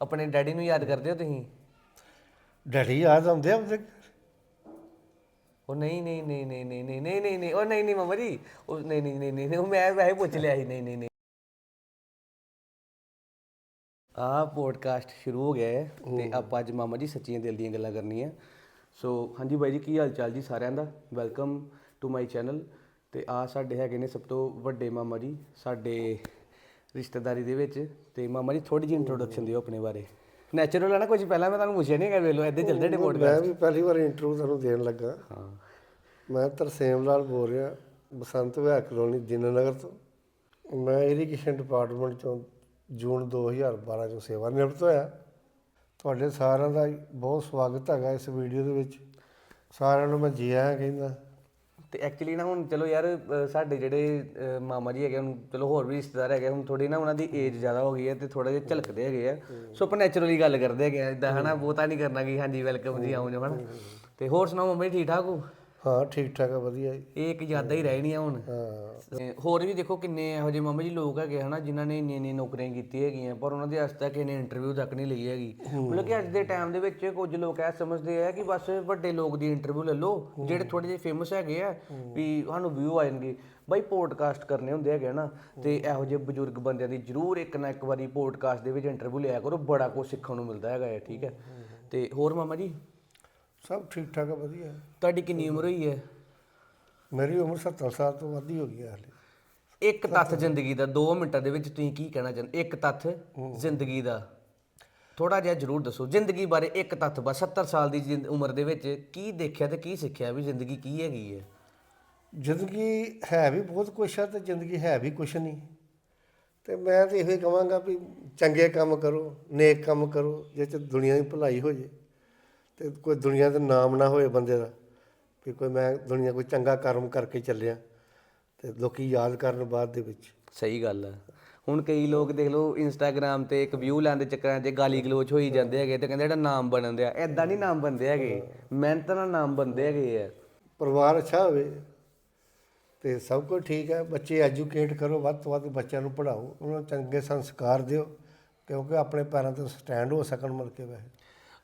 ਆਪਣੇ ਡੈਡੀ ਨੂੰ ਯਾਦ ਕਰਦੇ ਹੋ ਤੁਸੀਂ ਡੈਡੀ ਯਾਦ ਆਉਂਦੇ ਆ ਉਹਦੇ ਉਹ ਨਹੀਂ ਨਹੀਂ ਨਹੀਂ ਨਹੀਂ ਨਹੀਂ ਨਹੀਂ ਨਹੀਂ ਨਹੀਂ ਨਹੀਂ ਉਹ ਨਹੀਂ ਨਹੀਂ ਮਾਮਾ ਜੀ ਉਹ ਨਹੀਂ ਨਹੀਂ ਨਹੀਂ ਨਹੀਂ ਉਹ ਮੈਂ ਵੈਸੇ ਪੁੱਛ ਲਿਆ ਸੀ ਨਹੀਂ ਨਹੀਂ ਨਹੀਂ ਆ ਪੋਡਕਾਸਟ ਸ਼ੁਰੂ ਹੋ ਗਿਆ ਹੈ ਤੇ ਆਪਾਂ ਅੱਜ ਮਾਮਾ ਜੀ ਸੱਚੀਆਂ ਦਿਲ ਦੀਆਂ ਗੱਲਾਂ ਕਰਨੀਆਂ ਸੋ ਹਾਂਜੀ ਬਾਈ ਜੀ ਕੀ ਹਾਲ ਚਾਲ ਜੀ ਸਾਰਿਆਂ ਦਾ ਵੈਲਕਮ ਟੂ ਮਾਈ ਚੈਨਲ ਤੇ ਆ ਸਾਡੇ ਹੈਗੇ ਨੇ ਸਭ ਤੋਂ ਵੱਡੇ ਮਾਮਾ ਜੀ ਸਾਡੇ ਰਿਸ਼ਤੇਦਾਰੀ ਦੇ ਵਿੱਚ ਤੇ ਮਾਮਾ ਜੀ ਥੋੜੀ ਜਿਹੀ ਇੰਟਰੋਡਕਸ਼ਨ ਦਿਓ ਆਪਣੇ ਬਾਰੇ। ਨੈਚੁਰਲ ਹੈ ਨਾ ਕੁਝ ਪਹਿਲਾਂ ਮੈਂ ਤੁਹਾਨੂੰ ਪੁੱਛਿਆ ਨਹੀਂ ਕਰ ਵੇਲੋ ਇੱਦਾਂ ਚੱਲਦੇ ਨੇ ਮੈਂ ਵੀ ਪਹਿਲੀ ਵਾਰ ਇੰਟਰਵਿਊ ਤੁਹਾਨੂੰ ਦੇਣ ਲੱਗਾ। ਹਾਂ। ਮੈਂ ਤਰਸੇਮ ਲਾਲ ਬੋਲ ਰਿਹਾ ਬਸੰਤ ਵਿਹਾਰ ਕਲੋਨੀ ਦਿਨਨਗਰ ਤੋਂ। ਮੈਂ ਇਰੀਗੇਸ਼ਨ ਡਿਪਾਰਟਮੈਂਟ ਚੋਂ ਜੂਨ 2012 ਚੋਂ ਸੇਵਾ ਨਿਵਰਤ ਹੋਇਆ ਤੁਹਾਡੇ ਸਾਰਿਆਂ ਦਾ ਬਹੁਤ ਸਵਾਗਤ ਹੈਗਾ ਇਸ ਵੀਡੀਓ ਦੇ ਵਿੱਚ। ਸਾਰਿਆਂ ਨੂੰ ਮੈਂ ਜੀ ਆਇਆਂ ਕਹਿੰਦਾ। ਤੇ ਐਕਚੁਅਲੀ ਨਾ ਹੁਣ ਚਲੋ ਯਾਰ ਅ, ਸਾਡੇ ਜਿਹੜੇ ਅ, ਮਾਮਾ ਜੀ ਹੈਗੇ ਹੁਣ ਚਲੋ ਹੋਰ ਵੀ ਰਿਸ਼ਤੇਦਾਰ ਹੈਗੇ ਹੁਣ ਥੋੜੀ ਨਾ ਉਹਨਾਂ ਦੀ ਏਜ ਜ਼ਿਆਦਾ ਹੋ ਗਈ ਹੈ ਤੇ ਥੋੜਾ ਜਿਹਾ ਝਲਕਦੇ ਹੈਗੇ ਆ। ਸੋ ਆਪਾਂ ਨੈਚੁਰਲੀ ਗੱਲ ਕਰਦੇ ਹੈਗੇ ਆ ਇਦਾਂ ਹਨਾ ਬਹੁਤਾ ਨਹੀਂ ਕਰਨਾ ਕਿ ਹਾਂਜੀ ਵੈਲਕਮ ਜੀ ਆਉਂ ਜੋ ਹਨਾ। ਤੇ ਹੋਰ ਸੁਣਾਓ ਮੰਮੀ ਠੀਕ ਠਾਕ ਹੋ? ਹਾਂ ਠੀਕ ਠਾਕ ਆ ਵਧੀਆ ਜੀ। ਇਹ ਇੱਕ ਯਾਦਾਂ ਹੀ ਰਹਿਣੀਆਂ ਹੁਣ। ਹਾਂ। ਤੇ ਹੋਰ ਵੀ ਦੇਖੋ ਕਿੰਨੇ ਇਹੋ ਜਿਹੇ ਮਾਮਾ ਜੀ ਲੋਕ ਹੈਗੇ ਹਨਾ ਜਿਨ੍ਹਾਂ ਨੇ ਇੰਨੀਆਂ ਇੰਨੀਆਂ ਨੌਕਰੀਆਂ ਕੀਤੀਆਂ ਹੈਗੀਆਂ ਪਰ ਉਹਨਾਂ ਦੇ ਅੱਜ ਤੱਕ ਇਹਨੇ ਇੰਟਰਵਿਊ ਤੱਕ ਨਹੀਂ ਲਈ ਹੈਗੀ। ਮਤਲਬ ਕਿ ਅੱਜ ਦੇ ਟਾਈਮ ਦੇ ਵਿੱਚ ਕੁਝ ਲੋਕ ਇਹ ਸਮਝਦੇ ਆ ਕਿ ਬਸ ਵੱਡੇ ਲੋਕ ਦੀ ਇੰਟਰਵਿਊ ਲੈ ਲਓ ਜਿਹੜੇ ਥੋੜੇ ਜਿਹੇ ਫੇਮਸ ਹੈਗੇ ਆ ਵੀ ਸਾਨੂੰ ਵਿਊ ਆ ਜਾਣਗੇ। ਬਾਈ ਪੋਡਕਾਸਟ ਕਰਨੇ ਹੁੰਦੇ ਹੈਗੇ ਨਾ ਤੇ ਇਹੋ ਜਿਹੇ ਬਜ਼ੁਰਗ ਬੰਦਿਆਂ ਦੀ ਜ਼ਰੂਰ ਇੱਕ ਨਾ ਇੱਕ ਵਾਰੀ ਪੋਡਕਾਸਟ ਦੇ ਵਿੱਚ ਇੰਟਰਵਿਊ ਲਿਆ ਕਰੋ ਬੜਾ ਕੁਝ ਸਿੱਖਣ ਨੂੰ ਮਿਲਦਾ ਹੈਗਾ ਹੈ ਠੀਕ ਹੈ। ਤੇ ਹੋਰ ਮਾਮਾ ਜੀ? ਸਭ ਠੀਕ ਠਾਕ ਆ ਵਧੀਆ। ਤੁਹਾਡੀ ਕਿੰਨੀ ਉਮਰ ਹੋਈ ਹੈ? ਮੇਰੀ ਉਮਰ 70 ਸਾਲ ਤੋਂ ਵੱਧ ਹੀ ਹੋ ਗਈ ਹੈ ਹਾਲੇ। ਇੱਕ ਤੱਥ ਜ਼ਿੰਦਗੀ ਦਾ 2 ਮਿੰਟਾਂ ਦੇ ਵਿੱਚ ਤੁਸੀਂ ਕੀ ਕਹਿਣਾ ਚਾਹੁੰਦੇ? ਇੱਕ ਤੱਥ ਜ਼ਿੰਦਗੀ ਦਾ। ਥੋੜਾ ਜਿਹਾ ਜ਼ਰੂਰ ਦੱਸੋ ਜ਼ਿੰਦਗੀ ਬਾਰੇ ਇੱਕ ਤੱਥ ਬਸ 70 ਸਾਲ ਦੀ ਜ਼ਿੰਦ- ਉਮਰ ਦੇ ਵਿੱਚ ਕੀ ਦੇਖਿਆ ਤੇ ਕੀ ਸਿੱਖਿਆ ਵੀ ਜ਼ਿੰਦਗੀ ਕੀ ਹੈਗੀ ਹੈ? ਜ਼ਿੰਦਗੀ ਹੈ ਵੀ ਬਹੁਤ ਕੁਛ ਆ ਤੇ ਜ਼ਿੰਦਗੀ ਹੈ ਵੀ ਕੁਛ ਨਹੀਂ। ਤੇ ਮੈਂ ਤਾਂ ਇਹੋ ਹੀ ਕਹਾਂਗਾ ਵੀ ਚੰਗੇ ਕੰਮ ਕਰੋ ਨੇਕ ਕੰਮ ਕਰੋ ਜਿਹ ਚ ਦੁਨੀਆ ਦੀ ਭਲਾਈ ਹੋ ਜੇ। ਤੇ ਕੋਈ ਦੁਨੀਆ ਦਾ ਨਾਮ ਨਾ ਹੋਏ ਬੰਦੇ ਦਾ ਵੀ ਕੋਈ ਮੈਂ ਦੁਨੀਆ ਕੋਈ ਚੰਗਾ ਕਰਮ ਕਰਕੇ ਚੱਲਿਆ ਤੇ ਲੋਕੀ ਯਾਦ ਕਰਨ ਬਾਅਦ ਦੇ ਵਿੱਚ। ਸਹੀ ਗੱਲ ਹੈ ਹੁਣ ਕਈ ਲੋਕ ਦੇਖ ਲਓ ਇੰਸਟਾਗ੍ਰam ਤੇ ਇੱਕ ਵਿਊ ਲੈਣ ਦੇ ਚੱਕਰਾਂ 'ਚ ਗਾਲੀ ਗਲੋਚ ਹੋਈ ਜਾਂਦੇ ਹੈਗੇ ਤੇ ਕਹਿੰਦੇ ਜਿਹੜਾ ਨਾਮ ਬਣਨ ਦਿਆ। ਐਦਾਂ ਨਹੀਂ ਨਾਮ ਬੰਦੇ ਹੈਗੇ। ਮਿਹਨਤ ਨਾਲ ਨਾਮ ਬੰਦੇ ਹੈਗੇ ਆ। ਪਰਿਵਾਰ ਅੱਛਾ ਹੋਵੇ ਤੇ ਸਭ ਕੁਝ ਠੀਕ ਹੈ। ਬੱਚੇ ਐਜੂਕੇਟ ਕਰੋ ਵੱਧ ਤੋਂ ਵੱਧ ਬੱਚਿਆਂ ਨੂੰ ਪੜ੍ਹਾਓ। ਉਹਨਾਂ ਨੂੰ ਚੰਗੇ ਸੰਸਕਾਰ ਦਿਓ ਕਿਉਂਕਿ ਆਪਣੇ ਪੈਰਾਂ ਤੇ ਸਟੈਂਡ ਹੋ ਸਕਣ ਮਿਲ ਕੇ ਵੈਸੇ।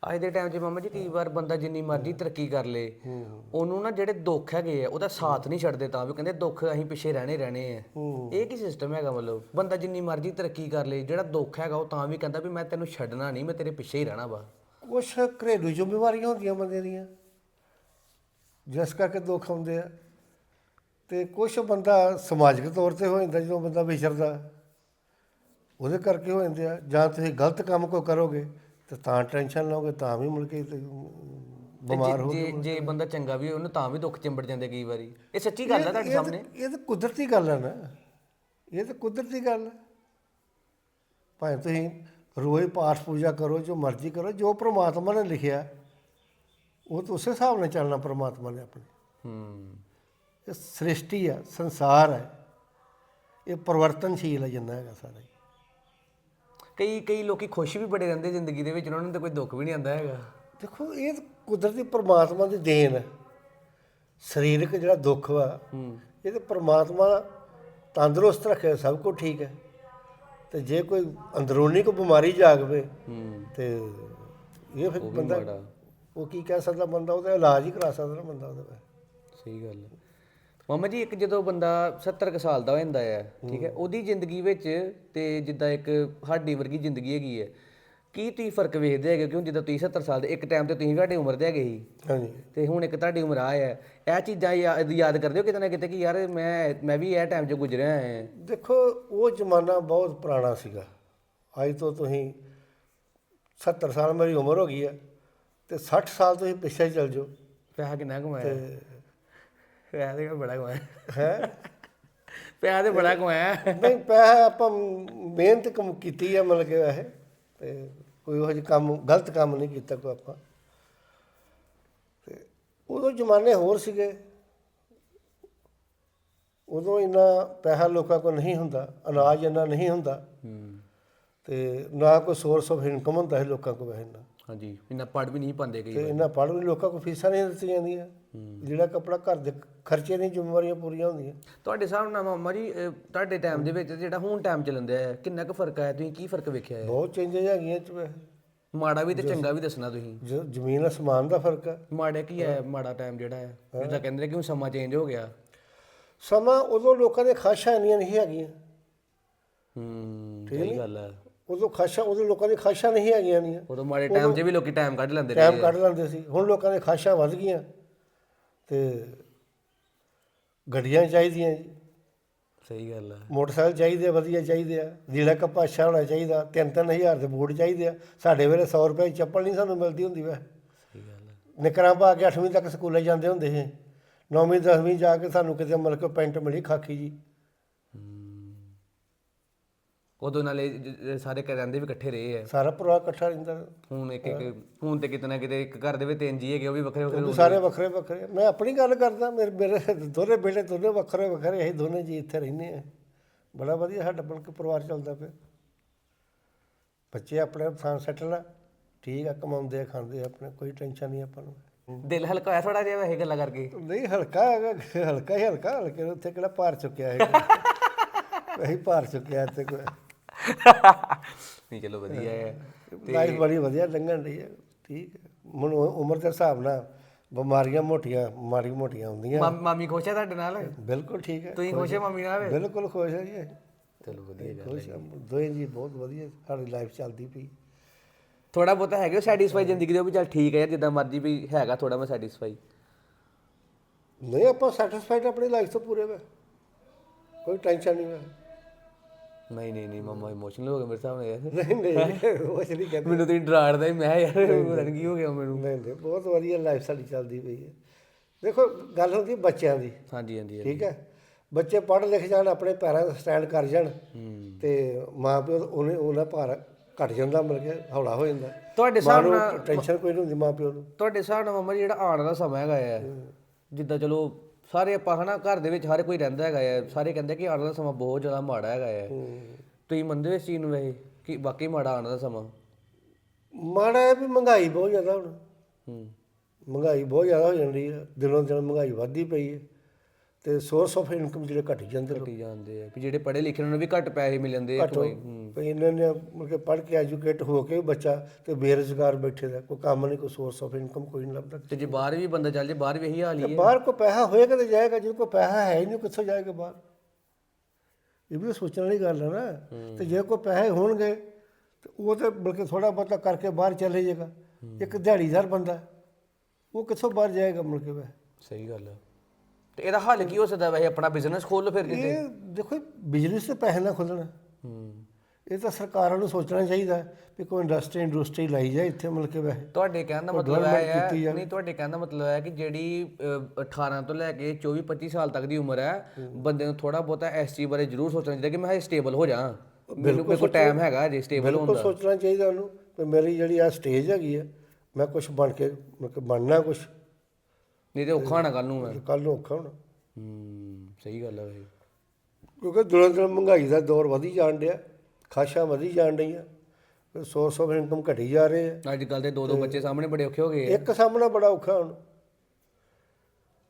ਅੱਜ ਦੇ ਟਾਈਮ 'ਚ ਮਾਮਾ ਜੀ ਕਈ ਵਾਰ ਬੰਦਾ ਜਿੰਨੀ ਮਰਜ਼ੀ ਤਰੱਕੀ ਕਰ ਲੇ। ਉਹਨੂੰ ਨਾ ਜਿਹੜੇ ਦੁੱਖ ਹੈਗੇ ਆ ਉਹਦਾ ਸਾਥ ਨਹੀਂ ਛੱਡਦੇ ਤਾਂ ਵੀ ਕਹਿੰਦੇ ਦੁੱਖ ਅਸੀਂ ਪਿੱਛੇ ਰਹਿਣੇ ਰਹਿਣੇ ਆ। ਇਹ ਕੀ ਸਿਸਟਮ ਹੈਗਾ ਮਤਲਬ? ਬੰਦਾ ਜਿੰਨੀ ਮਰਜ਼ੀ ਤਰੱਕੀ ਕਰ ਲੇ ਜਿਹੜਾ ਦੁੱਖ ਹੈਗਾ ਉਹ ਤਾਂ ਵੀ ਕਹਿੰਦਾ ਵੀ ਮੈਂ ਤੈਨੂੰ ਛੱਡਣਾ ਨਹੀਂ ਮੈਂ ਤੇਰੇ ਪਿੱਛੇ ਹੀ ਰਹਿਣਾ ਵਾ। ਕੁਛ ਘਰੇਲੂ ਜ਼ਿੰਮੇਵਾਰੀਆਂ ਹੁੰਦੀਆਂ ਬੰਦੇ ਦੀਆਂ ਜਿਸ ਕਰਕੇ ਦੁੱਖ ਆਉਂਦੇ ਆ। ਤੇ ਕੁਛ ਬੰਦਾ ਸਮਾਜਿਕ ਤੌਰ ਤੇ ਹੋ ਜਾਂਦਾ ਜਦੋਂ ਬੰਦਾ ਵਿਛੜਦਾ ਉਹਦੇ ਕਰਕੇ ਹੋ ਜਾਂਦੇ ਆ। ਜਾਂ ਤੁਸੀਂ ਗਲਤ ਕੰਮ ਕੋਈ ਕਰੋਗੇ ਤੇ ਤਾਂ ਟੈਨਸ਼ਨ ਲਓਗੇ ਤਾਂ ਵੀ ਮੁੜ ਕੇ ਤੇ ਬਿਮਾਰ ਹੋ ਜੇ ਜੇ ਬੰਦਾ ਚੰਗਾ ਵੀ ਹੋਏ, ਉਹਨੂੰ ਤਾਂ ਵੀ ਦੁੱਖ ਚਿੰਬੜ ਜਾਂਦੇ ਕਈ ਵਾਰੀ। ਇਹ ਸੱਚੀ ਗੱਲ ਹੈ ਤੁਹਾਡੇ ਇਹ ਤਾਂ- ਸਾਹਮਣੇ? ਇਹ ਤਾਂ ਕੁਦਰਤੀ ਗੱਲ ਹੈ ਨਾ। ਇਹ ਤਾਂ ਕੁਦਰਤੀ ਗੱਲ ਹੈ ਭਾਵੇਂ ਤੁਸੀਂ ਰੋਜ਼ ਪਾਠ ਪੂਜਾ ਕਰੋ ਜੋ ਮਰਜ਼ੀ ਕਰੋ ਜੋ ਪ੍ਰਮਾਤਮਾ ਨੇ ਲਿਖਿਆ ਉਹ ਤਾਂ ਉਸੇ ਹਿਸਾਬ ਨਾਲ ਚੱਲਣਾ ਪ੍ਰਮਾਤਮਾ ਨੇ ਆਪਣੇ। ਹੂੰ। ਇਹ ਸ੍ਰਿਸ਼ਟੀ ਆ ਸੰਸਾਰ ਹੈ ਇਹ ਪਰਿਵਰਤਨਸ਼ੀਲ ਹੈ ਜਿੰਨਾ ਹੈਗਾ ਸਾਰਾ ਹੀ। ਕਈ ਕਈ ਲੋਕੀ ਖੁਸ਼ ਵੀ ਬੜੇ ਰਹਿੰਦੇ ਜ਼ਿੰਦਗੀ ਦੇ ਵਿੱਚ ਉਹਨਾਂ ਨੂੰ ਤਾਂ ਕੋਈ ਦੁੱਖ ਵੀ ਨਹੀਂ ਆਉਂਦਾ ਹੈਗਾ। ਦੇਖੋ ਇਹ ਕੁਦਰਤੀ ਪਰਮਾਤਮਾ ਦੀ ਦੇਣ ਹੈ। ਸਰੀਰਕ ਜਿਹੜਾ ਦੁੱਖ ਵਾ ਇਹ ਤਾਂ ਪਰਮਾਤਮਾ ਤੰਦਰੁਸਤ ਰੱਖੇ ਸਭ ਕੁਝ ਠੀਕ ਹੈ। ਤੇ ਜੇ ਕੋਈ ਅੰਦਰੂਨੀ ਕੋਈ ਬਿਮਾਰੀ ਜਾਗਵੇ ਤੇ ਇਹ ਫਿਰ ਬੰਦਾ ਉਹ ਕੀ ਕਹਿ ਸਕਦਾ ਬੰਦਾ? ਉਹਦਾ ਇਲਾਜ ਹੀ ਕਰਾ ਸਕਦਾ ਨਾ ਬੰਦਾ ਉਹਦਾ ਸਹੀ ਗੱਲ ਹੈ। ਮਾਮਾ ਜੀ ਇੱਕ ਜਦੋਂ ਬੰਦਾ 70 ਕੁ ਸਾਲ ਦਾ ਹੋ ਜਾਂਦਾ ਹੈ ਠੀਕ ਹੈ ਉਹਦੀ ਜ਼ਿੰਦਗੀ ਵਿੱਚ ਤੇ ਜਿੱਦਾਂ ਇੱਕ ਸਾਡੀ ਵਰਗੀ ਜ਼ਿੰਦਗੀ ਹੈਗੀ ਹੈ ਕੀ ਤੁਸੀਂ ਫ਼ਰਕ ਵੇਖਦੇ ਹੈਗੇ? ਕਿਉਂ ਜਿੱਦਾਂ ਤੁਸੀਂ 70 ਸਾਲ ਦੇ ਇੱਕ ਟਾਈਮ ਤੇ ਤੁਸੀਂ ਤੁਹਾਡੀ ਉਮਰ ਦੇ ਹੈਗੇ ਸੀ। ਹਾਂਜੀ। ਤੇ ਹੁਣ ਇੱਕ ਤੁਹਾਡੀ ਉਮਰ ਆ ਹੈ। ਇਹ ਚੀਜ਼ਾਂ ਯਾਦ ਯਾਦ ਕਰਦੇ ਹੋ ਕਿਤੇ ਨਾ ਕਿਤੇ ਕਿ ਯਾਰ ਮੈਂ ਮੈਂ ਵੀ ਇਹ ਟਾਈਮ 'ਚ ਗੁਜ਼ਰਿਆ ਹਾਂ? ਦੇਖੋ ਉਹ ਜ਼ਮਾਨਾ ਬਹੁਤ ਪੁਰਾਣਾ ਸੀਗਾ। ਅੱਜ ਤੋਂ ਤੁਸੀਂ 70 ਸਾਲ ਮੇਰੀ ਉਮਰ ਹੋ ਗਈ ਹੈ ਤੇ 60 ਸਾਲ ਤੁਸੀਂ ਪਿੱਛੇ ਚੱਲ ਜਾਓ। ਪੈਸਾ ਕਿੰਨਾ ਕਮਾਇਆ? ਪੈਸਾ ਤੇ ਬੜਾ ਕਮਾਇਆ ਹੈ? ਪੈਸਾ ਤੇ ਬੜਾ ਕਮਾਇਆ ਨਹੀਂ ਪੈਸਾ ਆਪਾਂ ਮਿਹਨਤ ਕਮ ਕੀਤੀ ਹੈ ਮਤਲਬ ਕਿ ਵੈਸੇ। ਤੇ ਕੋਈ ਉਹ ਜਿਹੀ ਕੰਮ ਗਲਤ ਕੰਮ ਨਹੀਂ ਕੀਤਾ ਕੋਈ ਆਪਾਂ। ਤੇ ਉਦੋਂ ਜ਼ਮਾਨੇ ਹੋਰ ਸੀਗੇ। ਉਦੋਂ ਇੰਨਾ ਪੈਸਾ ਲੋਕਾਂ ਕੋਲ ਨਹੀਂ ਹੁੰਦਾ ਅਨਾਜ ਇੰਨਾ ਨਹੀਂ ਹੁੰਦਾ। ਹੂੰ। ਤੇ ਨਾ ਕੋਈ ਸੋਰਸ ਆਫ ਇਨਕਮ ਹੁੰਦਾ ਸੀ ਲੋਕਾਂ ਕੋਲ ਵੈਸੇ ਹਾਂਜੀ ਇੰਨਾ ਪੜ ਵੀ ਨਹੀਂ ਪਾਉਂਦੇ ਕਈ ਤੇ ਇਹਨਾਂ ਪੜ੍ਹ ਵੀ ਲੋਕਾਂ ਕੋਲ ਫੀਸਾਂ ਨਹੀਂ ਦਿੱਤੀਆਂ ਜਾਂਦੀਆਂ। ਜਿਹੜਾ ਕੱਪੜਾ ਘਰ ਦੇ ਖਰਚੇ ਨਹੀਂ ਜ਼ਿੰਮੇਵਾਰੀਆਂ ਪੂਰੀਆਂ ਹੁੰਦੀਆਂ। ਤੁਹਾਡੇ ਹਿਸਾਬ ਨਾਲ ਮਾਮਾ ਜੀ ਅਹ, ਤੁਹਾਡੇ ਟਾਈਮ ਦੇ ਵਿੱਚ ਜਿਹੜਾ ਹੁਣ ਟਾਈਮ ਚੱਲਦਾ ਹੈ ਕਿੰਨਾ ਕੁ ਫ਼ਰਕ ਆਇਆ? ਤੁਸੀਂ ਕੀ ਫ਼ਰਕ ਵੇਖਿਆ ਹੈ? ਬਹੁਤ ਚੇਂਜਸ ਹੈਗੀਆਂ ਚ ਵੈਸੇ। ਮਾੜਾ ਵੀ ਤੇ ਚੰਗਾ ਵੀ ਦੱਸਣਾ ਤੁਸੀਂ। ਜ- ਜ਼ਮੀਨ ਅਸਮਾਨ ਦਾ ਫ਼ਰਕ ਹੈ। ਮਾੜਾ ਕੀ ਹੈ ਮਾੜਾ ਟਾਈਮ ਜਿਹੜਾ ਹੈ? ਜਿੱਦਾਂ ਕਹਿੰਦੇ ਨੇ ਕਿ ਹੁਣ ਸਮਾਂ ਚੇਂਜ ਹੋ ਗਿਆ। ਸਮਾਂ ਉਦੋਂ ਲੋਕਾਂ ਦੇ ਖਾਸ਼ਾਂ ਇੰਨੀਆਂ ਨਹੀਂ ਹੈਗੀਆਂ। ਹੂੰ ਸਹੀ ਗੱਲ ਹੈ। ਉਦੋਂ ਖਾਸ਼ਾਂ ਉਦੋਂ ਲੋਕਾਂ ਦੀ ਖਾਸ਼ਾਂ ਨਹੀਂ ਹੈਗੀਆਂ ਨਹੀਂ ਉਦੋਂ ਮਾੜੇ ਟਾਈਮ 'ਚ ਵੀ ਲੋਕੀ ਟਾਈਮ ਕੱਢ ਲੈਂਦੇ ਟਾਈਮ ਕੱਢ ਲੈਂਦੇ ਸੀ। ਹੁਣ ਲੋਕਾਂ ਦੇ ਖਾਸ਼ਾਂ ਵੱਧ ਗਈਆਂ। ਤੇ ਗੱਡੀਆਂ ਚਾਹੀਦੀਆਂ ਜੀ। ਸਹੀ ਗੱਲ ਹੈ ਮੋਟਰਸਾਈਕਲ ਚਾਹੀਦੇ ਵਧੀਆ ਚਾਹੀਦੇ ਆ। ਲੀੜਾ ਕੱਪਾ ਅੱਛਾ ਹੋਣਾ ਚਾਹੀਦਾ। ਤਿੰਨ ਤਿੰਨ ਹਜ਼ਾਰ ਦੇ ਬੂਟ ਚਾਹੀਦੇ ਆ। ਸਾਡੇ ਵੇਲੇ 100 ਰੁਪਏ ਦੀ ਚੱਪਲ ਨਹੀਂ ਸਾਨੂੰ ਮਿਲਦੀ ਹੁੰਦੀ ਵੇ। ਸਹੀ ਗੱਲ ਹੈ ਨਿਕਰਾਂ ਪਾ ਕੇ 8ਵੀਂ ਤੱਕ ਸਕੂਲੇ ਜਾਂਦੇ ਹੁੰਦੇ ਸੀ। 9ਵੀਂ 10ਵੀਂ ਜਾ ਕੇ ਸਾਨੂੰ ਕਿਤੇ ਮਤਲਬ ਕਿ ਪੈਂਟ ਮਿਲੀ ਖਾਕੀ ਜੀ। ਉਦੋਂ ਨਾਲੇ ਸਾਰੇ ਕਹਿੰਦੇ ਵੀ ਇਕੱਠੇ ਰਹੇ ਆ। ਸਾਰਾ ਪਰਿਵਾਰ ਇਕੱਠਾ ਰਹਿੰਦਾ। ਹੁਣ ਇੱਕ ਇੱਕ ਹੁਣ ਤੇ ਕਿਤੇ ਨਾ ਕਿਤੇ ਇੱਕ ਘਰ ਦੇ ਵਿੱਚ ਤਿੰਨ ਜੀ ਹੈਗੇ ਉਹ ਵੀ ਵੱਖਰੇ ਵੱਖਰੇ ਸਾਰੇ ਵੱਖਰੇ ਵੱਖਰੇ। ਮੈਂ ਆਪਣੀ ਗੱਲ ਕਰਦਾ ਮੇਰੇ ਮੇਰੇ ਦੋਨੇ ਬੇਟੇ ਦੋਨੇ ਵੱਖਰੇ ਵੱਖਰੇ ਅਸੀਂ ਦੋਨੇ ਜੀ ਇੱਥੇ ਰਹਿੰਦੇ ਆ ਬੜਾ ਵਧੀਆ ਸਾਡਾ ਬਣ ਕੇ ਪਰਿਵਾਰ ਚੱਲਦਾ ਪਿਆ। ਬੱਚੇ ਆਪਣੇ ਥਾਂ ਸੈਟਲ ਆ ਠੀਕ ਆ ਕਮਾਉਂਦੇ ਆ ਖਾਂਦੇ ਆ ਆਪਣੇ ਕੋਈ ਟੈਨਸ਼ਨ ਨਹੀਂ ਆਪਾਂ ਨੂੰ। ਦਿਲ ਹਲਕਾ ਹੋਇਆ ਥੋੜਾ ਜਿਹਾ ਵੈਸੇ ਗੱਲਾਂ ਕਰਕੇ? ਨਹੀਂ ਹਲਕਾ ਹੈਗਾ ਹਲਕਾ ਹੀ ਹਲਕਾ ਹਲਕੇ ਉੱਥੇ ਕਿਹੜਾ ਭਾਰ ਚੁੱਕਿਆ ਹੈ ਅਸੀਂ ਭਾਰ ਚੁੱਕਿਆ ਇੱਥੇ ਕੋਈ। ਨਹੀਂ ਚਲੋ ਵਧੀਆ ਹੈ। ਲਾਈਫ ਬੜੀ ਵਧੀਆ ਲੰਘਣ ਰਹੀ ਹੈ। ਠੀਕ ਹੈ। ਹੁਣ ਉਹ ਉਮਰ ਦੇ ਹਿਸਾਬ ਨਾਲ ਬਿਮਾਰੀਆਂ ਮੋਟੀਆਂ ਮਾੜੀ ਮੋਟੀਆਂ ਹੁੰਦੀਆਂ। ਮਾਮ- ਮਾਮੀ ਖੁਸ਼ ਹੈ ਤੁਹਾਡੇ ਨਾਲ? ਬਿਲਕੁਲ ਠੀਕ ਹੈ। ਤੁਸੀਂ ਖੁਸ਼ ਹੈ। ਮਾਮੀ ਨਾਲ? ਬਿਲਕੁਲ ਖੁਸ਼ ਹੈ ਜੀ। ਚਲੋ ਵਧੀਆ ਖੁਸ਼ ਹਾਂ। ਦੋਵੇਂ ਜੀ ਬਹੁਤ ਵਧੀਆ ਸਾਡੀ ਲਾਈਫ ਚੱਲਦੀ ਪਈ। ਥੋੜਾ ਬਹੁਤਾ ਹੈਗੇ ਸੈਟੀਸਫਾਈ ਜ਼ਿੰਦਗੀ ਦੇ ਉਹ ਵੀ ਚੱਲ ਠੀਕ ਹੈ ਯਾਰ ਜਿੱਦਾਂ ਮਰਜ਼ੀ ਵੀ ਹੈਗਾ ਥੋੜਾ ਮੈਂ ਸੈਟੀਸਫਾਈ ਨਹੀਂ ਆਪਾਂ ਸੈਟੀਸਫਾਈਡ ਆਪਣੀ ਲਾਈਫ ਤੋਂ ਪੂਰੇ ਵੇ। ਕੋਈ ਟੈਨਸ਼ਨ ਨਹੀਂ ਵੇ। ਨਹੀਂ ਨਹੀਂ ਨਹੀਂ ਮਮਾ ਇਮੋਸ਼ਨਲ ਹੋ ਗਏ ਮੇਰੇ ਸਾਹਮਣੇ ਯਾਰ। ਨਹੀਂ ਨਹੀਂ ਕੁਛ ਨਹੀਂ ਕਹਿੰਦੇ। ਮੈਨੂੰ ਤੁਸੀਂ ਡਰਾੜਦਾ ਹੀ ਮੈਂ ਯਾਰ ਰਣਗੀ ਹੋ ਗਿਆ ਮੈਨੂੰ। ਨਹੀਂ ਨਹੀਂ ਬਹੁਤ ਵਧੀਆ ਲਾਈਫ ਸਾਡੀ ਚੱਲਦੀ ਪਈ ਹੈ। ਦੇਖੋ ਗੱਲ ਹੁੰਦੀ ਬੱਚਿਆਂ ਦੀ। ਹਾਂਜੀ ਹਾਂਜੀ ਠੀਕ ਹੈ? ਬੱਚੇ ਪੜ੍ਹ ਲਿਖ ਜਾਣ ਆਪਣੇ ਪੈਰਾਂ 'ਤੇ ਸਟੈਂਡ ਕਰ ਜਾਣ ਤੇ ਮਾਂ ਪਿਓ ਦਾ ਉਹਨੇ ਉਹਨਾਂ ਭਾਰ ਘਟ ਜਾਂਦਾ ਮਿਲ ਕੇ ਹੌਲਾ ਹੋ ਜਾਂਦਾ। ਤੁਹਾਡੇ ਹਿਸਾਬ ਨਾਲ ਟੈਨਸ਼ਨ ਕੋਈ ਨਹੀਂ ਹੁੰਦੀ ਮਾਂ ਪਿਓ ਨੂੰ। ਤੁਹਾਡੇ ਹਿਸਾਬ ਨਾਲ ਮਮਾ ਜਿਹੜਾ ਆਉਣ ਦਾ ਸਮਾਂ ਹੈਗਾ ਆ ਜਿੱਦਾਂ ਚਲੋ ਸਾਰੇ ਆਪਾਂ ਹਨਾ ਘਰ ਦੇ ਵਿੱਚ ਹਰ ਕੋਈ ਰਹਿੰਦਾ ਹੈਗਾ ਆ। ਸਾਰੇ ਕਹਿੰਦੇ ਕਿ ਆਉਣ ਦਾ ਸਮਾਂ ਬਹੁਤ ਜ਼ਿਆਦਾ ਮਾੜਾ ਹੈਗਾ ਆ। ਤੁਸੀਂ ਮੰਨਦੇ ਹੋ ਇਸ ਚੀਜ਼ ਨੂੰ ਵੈਸੇ ਕਿ ਵਾਕਈ ਮਾੜਾ ਆਉਣ ਦਾ ਸਮਾਂ? ਮਾੜਾ ਹੈ ਵੀ ਮਹਿੰਗਾਈ ਬਹੁਤ ਜ਼ਿਆਦਾ ਹੁਣ। ਹੂੰ। ਮਹਿੰਗਾਈ ਬਹੁਤ ਜ਼ਿਆਦਾ ਹੋ ਜਾਂਦੀ ਹੈ ਦਿਨੋਂ ਦਿਨ ਮਹਿੰਗਾਈ ਵੱਧਦੀ ਪਈ ਹੈ ਤੇ ਸੋਰਸ ਆਫ ਇਨਕਮ ਜਿਹੜੇ ਘਟੀ ਜਾਂਦੇ ਲੋਕ ਘਟੀ ਜਾਂਦੇ ਆ। ਵੀ ਜਿਹੜੇ ਪੜ੍ਹੇ ਲਿਖੇ ਉਹਨਾਂ ਨੂੰ ਵੀ ਘੱਟ ਪੈਸੇ ਮਿਲ ਜਾਂਦੇ ਆ ਕੋਈ ਹੂੰ। ਵੀ ਇਹਨਾਂ ਨੇ ਮੁੜ ਕੇ ਪੜ੍ਹ ਕੇ ਐਜੂਕੇਟ ਹੋ ਕੇ ਵੀ ਬੱਚਾ ਤੇ ਬੇਰੁਜ਼ਗਾਰ ਬੈਠੇ ਦਾ ਕੋਈ ਕੰਮ ਨਹੀਂ ਕੋਈ ਸੋਰਸ ਆਫ ਇਨਕਮ ਕੋਈ ਨਹੀਂ ਲੱਭਦਾ। ਤੇ ਜੇ ਬਾਹਰ ਵੀ ਬੰਦਾ ਚੱਲ ਜੇ ਬਾਹਰ ਵੀ ਇਹੀ ਹਾਲ ਹੀ ਹੈ। ਬਾਹਰ ਕੋ ਪੈਸਾ ਹੋਏਗਾ ਤੇ ਜਾਏਗਾ ਜਿਹਦੇ ਕੋ ਪੈਸਾ ਹੈ ਹੀ ਨਹੀਂ ਕਿੱਥੋਂ ਜਾਏਗਾ ਬਾਹਰ? ਇਹ ਵੀ ਸੋਚਣ ਵਾਲੀ ਗੱਲ ਹੈ ਨਾ। ਤੇ ਜੇ ਕੋ ਪੈਸੇ ਹੋਣਗੇ ਤੇ ਉਹ ਤੇ ਬਲਕਿ ਥੋੜਾ ਬਹੁਤਾ ਕਰਕੇ ਬਾਹਰ ਚਲੇ ਜਾਏਗਾ। ਇੱਕ ਦਿਹਾੜੀਦਾਰ ਬੰਦਾ ਉਹ ਕਿੱਥੋਂ ਬਾਹਰ ਜਾਏਗਾ ਮੁੜ ਕੇ ਵੈ? ਸਹੀ ਗੱਲ ਹੈ ਤੇ ਇਹਦਾ ਹੱਲ ਕੀ ਹੋ ਸਕਦਾ ਵੈਸੇ? ਆਪਣਾ ਬਿਜ਼ਨਸ ਖੋਲ ਲਓ ਫਿਰ ਕਿਤੇ। ਇਹ ਦੇਖੋ ਬਿਜ਼ਨਸ ਤੇ ਪੈਸੇ ਨਾਲ ਖੁੱਲਣਾ ਹੂੰ। ਇਹ ਤਾਂ ਸਰਕਾਰਾਂ ਨੂੰ ਸੋਚਣਾ ਚਾਹੀਦਾ ਵੀ ਕੋਈ ਇੰਡਸਟਰੀ ਇੰਡਸਟਰੀ ਲਾਈ ਜਾਏ ਇੱਥੇ ਮੁੜ ਕੇ ਵੈ ਤੁਹਾਡੇ ਕਹਿਣ ਦਾ ਮਤਲਬ development ਹੈ ਕੀਤੀ ਜਾਵੇ। ਨਹੀਂ ਤੁਹਾਡੇ ਕਹਿਣ ਦਾ ਮਤਲਬ ਹੈ ਕਿ ਜਿਹੜੀ ਅਹ, 18 ਤੋਂ ਲੈ ਕੇ 24 25 ਸਾਲ ਤੱਕ ਦੀ ਉਮਰ ਹੈ ਬੰਦੇ ਨੂੰ ਥੋੜਾ ਬਹੁਤਾ ਇਸ ਚੀਜ਼ ਬਾਰੇ ਜ਼ਰੂਰ ਸੋਚਣਾ ਚਾਹੀਦਾ ਕਿ ਮੈਂ ਸਟੇਬਲ ਹੋ ਜਾਵਾਂ। ਮੈਨੂੰ ਕੋਈ ਟਾਈਮ ਹੈਗਾ ਜੇ ਸਟੇਬਲ ਹੋਣ ਬਿਲਕੁਲ ਦਾ। ਸੋਚਣਾ ਚਾਹੀਦਾ ਉਹਨੂੰ ਵੀ ਮੇਰੀ ਜਿਹੜੀ ਆ ਸਟੇਜ ਹੈਗੀ ਆ ਮੈਂ ਕੁਝ ਬਣ ਕੇ ਮਤਲਬ ਬਣਨਾ ਕੁਝ ਨਹੀਂ ਤੇ ਔਖਾ ਹੋਣਾ ਕੱਲ ਨੂੰ ਮੈਂ ਕੱਲ ਨੂੰ ਔਖਾ ਹੋਣਾ। ਹੂੰ ਸਹੀ ਗੱਲ ਹੈ ਵੈਸੇ ਕਿਉਂਕਿ ਦਿਨੋਂ ਦਿਨ ਮਹਿੰਗਾਈ ਦਾ ਦੌਰ ਵਧੀ ਜਾਣ ਡਿਆ ਖਾਸ਼ਾਂ ਵਧੀ ਜਾਣ ਡਈਆਂ ਸੋਰਸ ਆਫ ਇਨਕਮ ਘਟੀ ਜਾ ਰਹੇ ਆ। ਅੱਜ ਕੱਲ ਦੇ ਦੋ ਦੋ ਬੱਚੇ ਸਾਹਮਣੇ ਬੜੇ ਔਖੇ ਹੋ ਗਏ ਆ। ਇੱਕ ਸਾਹਮਣਾ ਬੜਾ ਔਖਾ ਹੁਣ।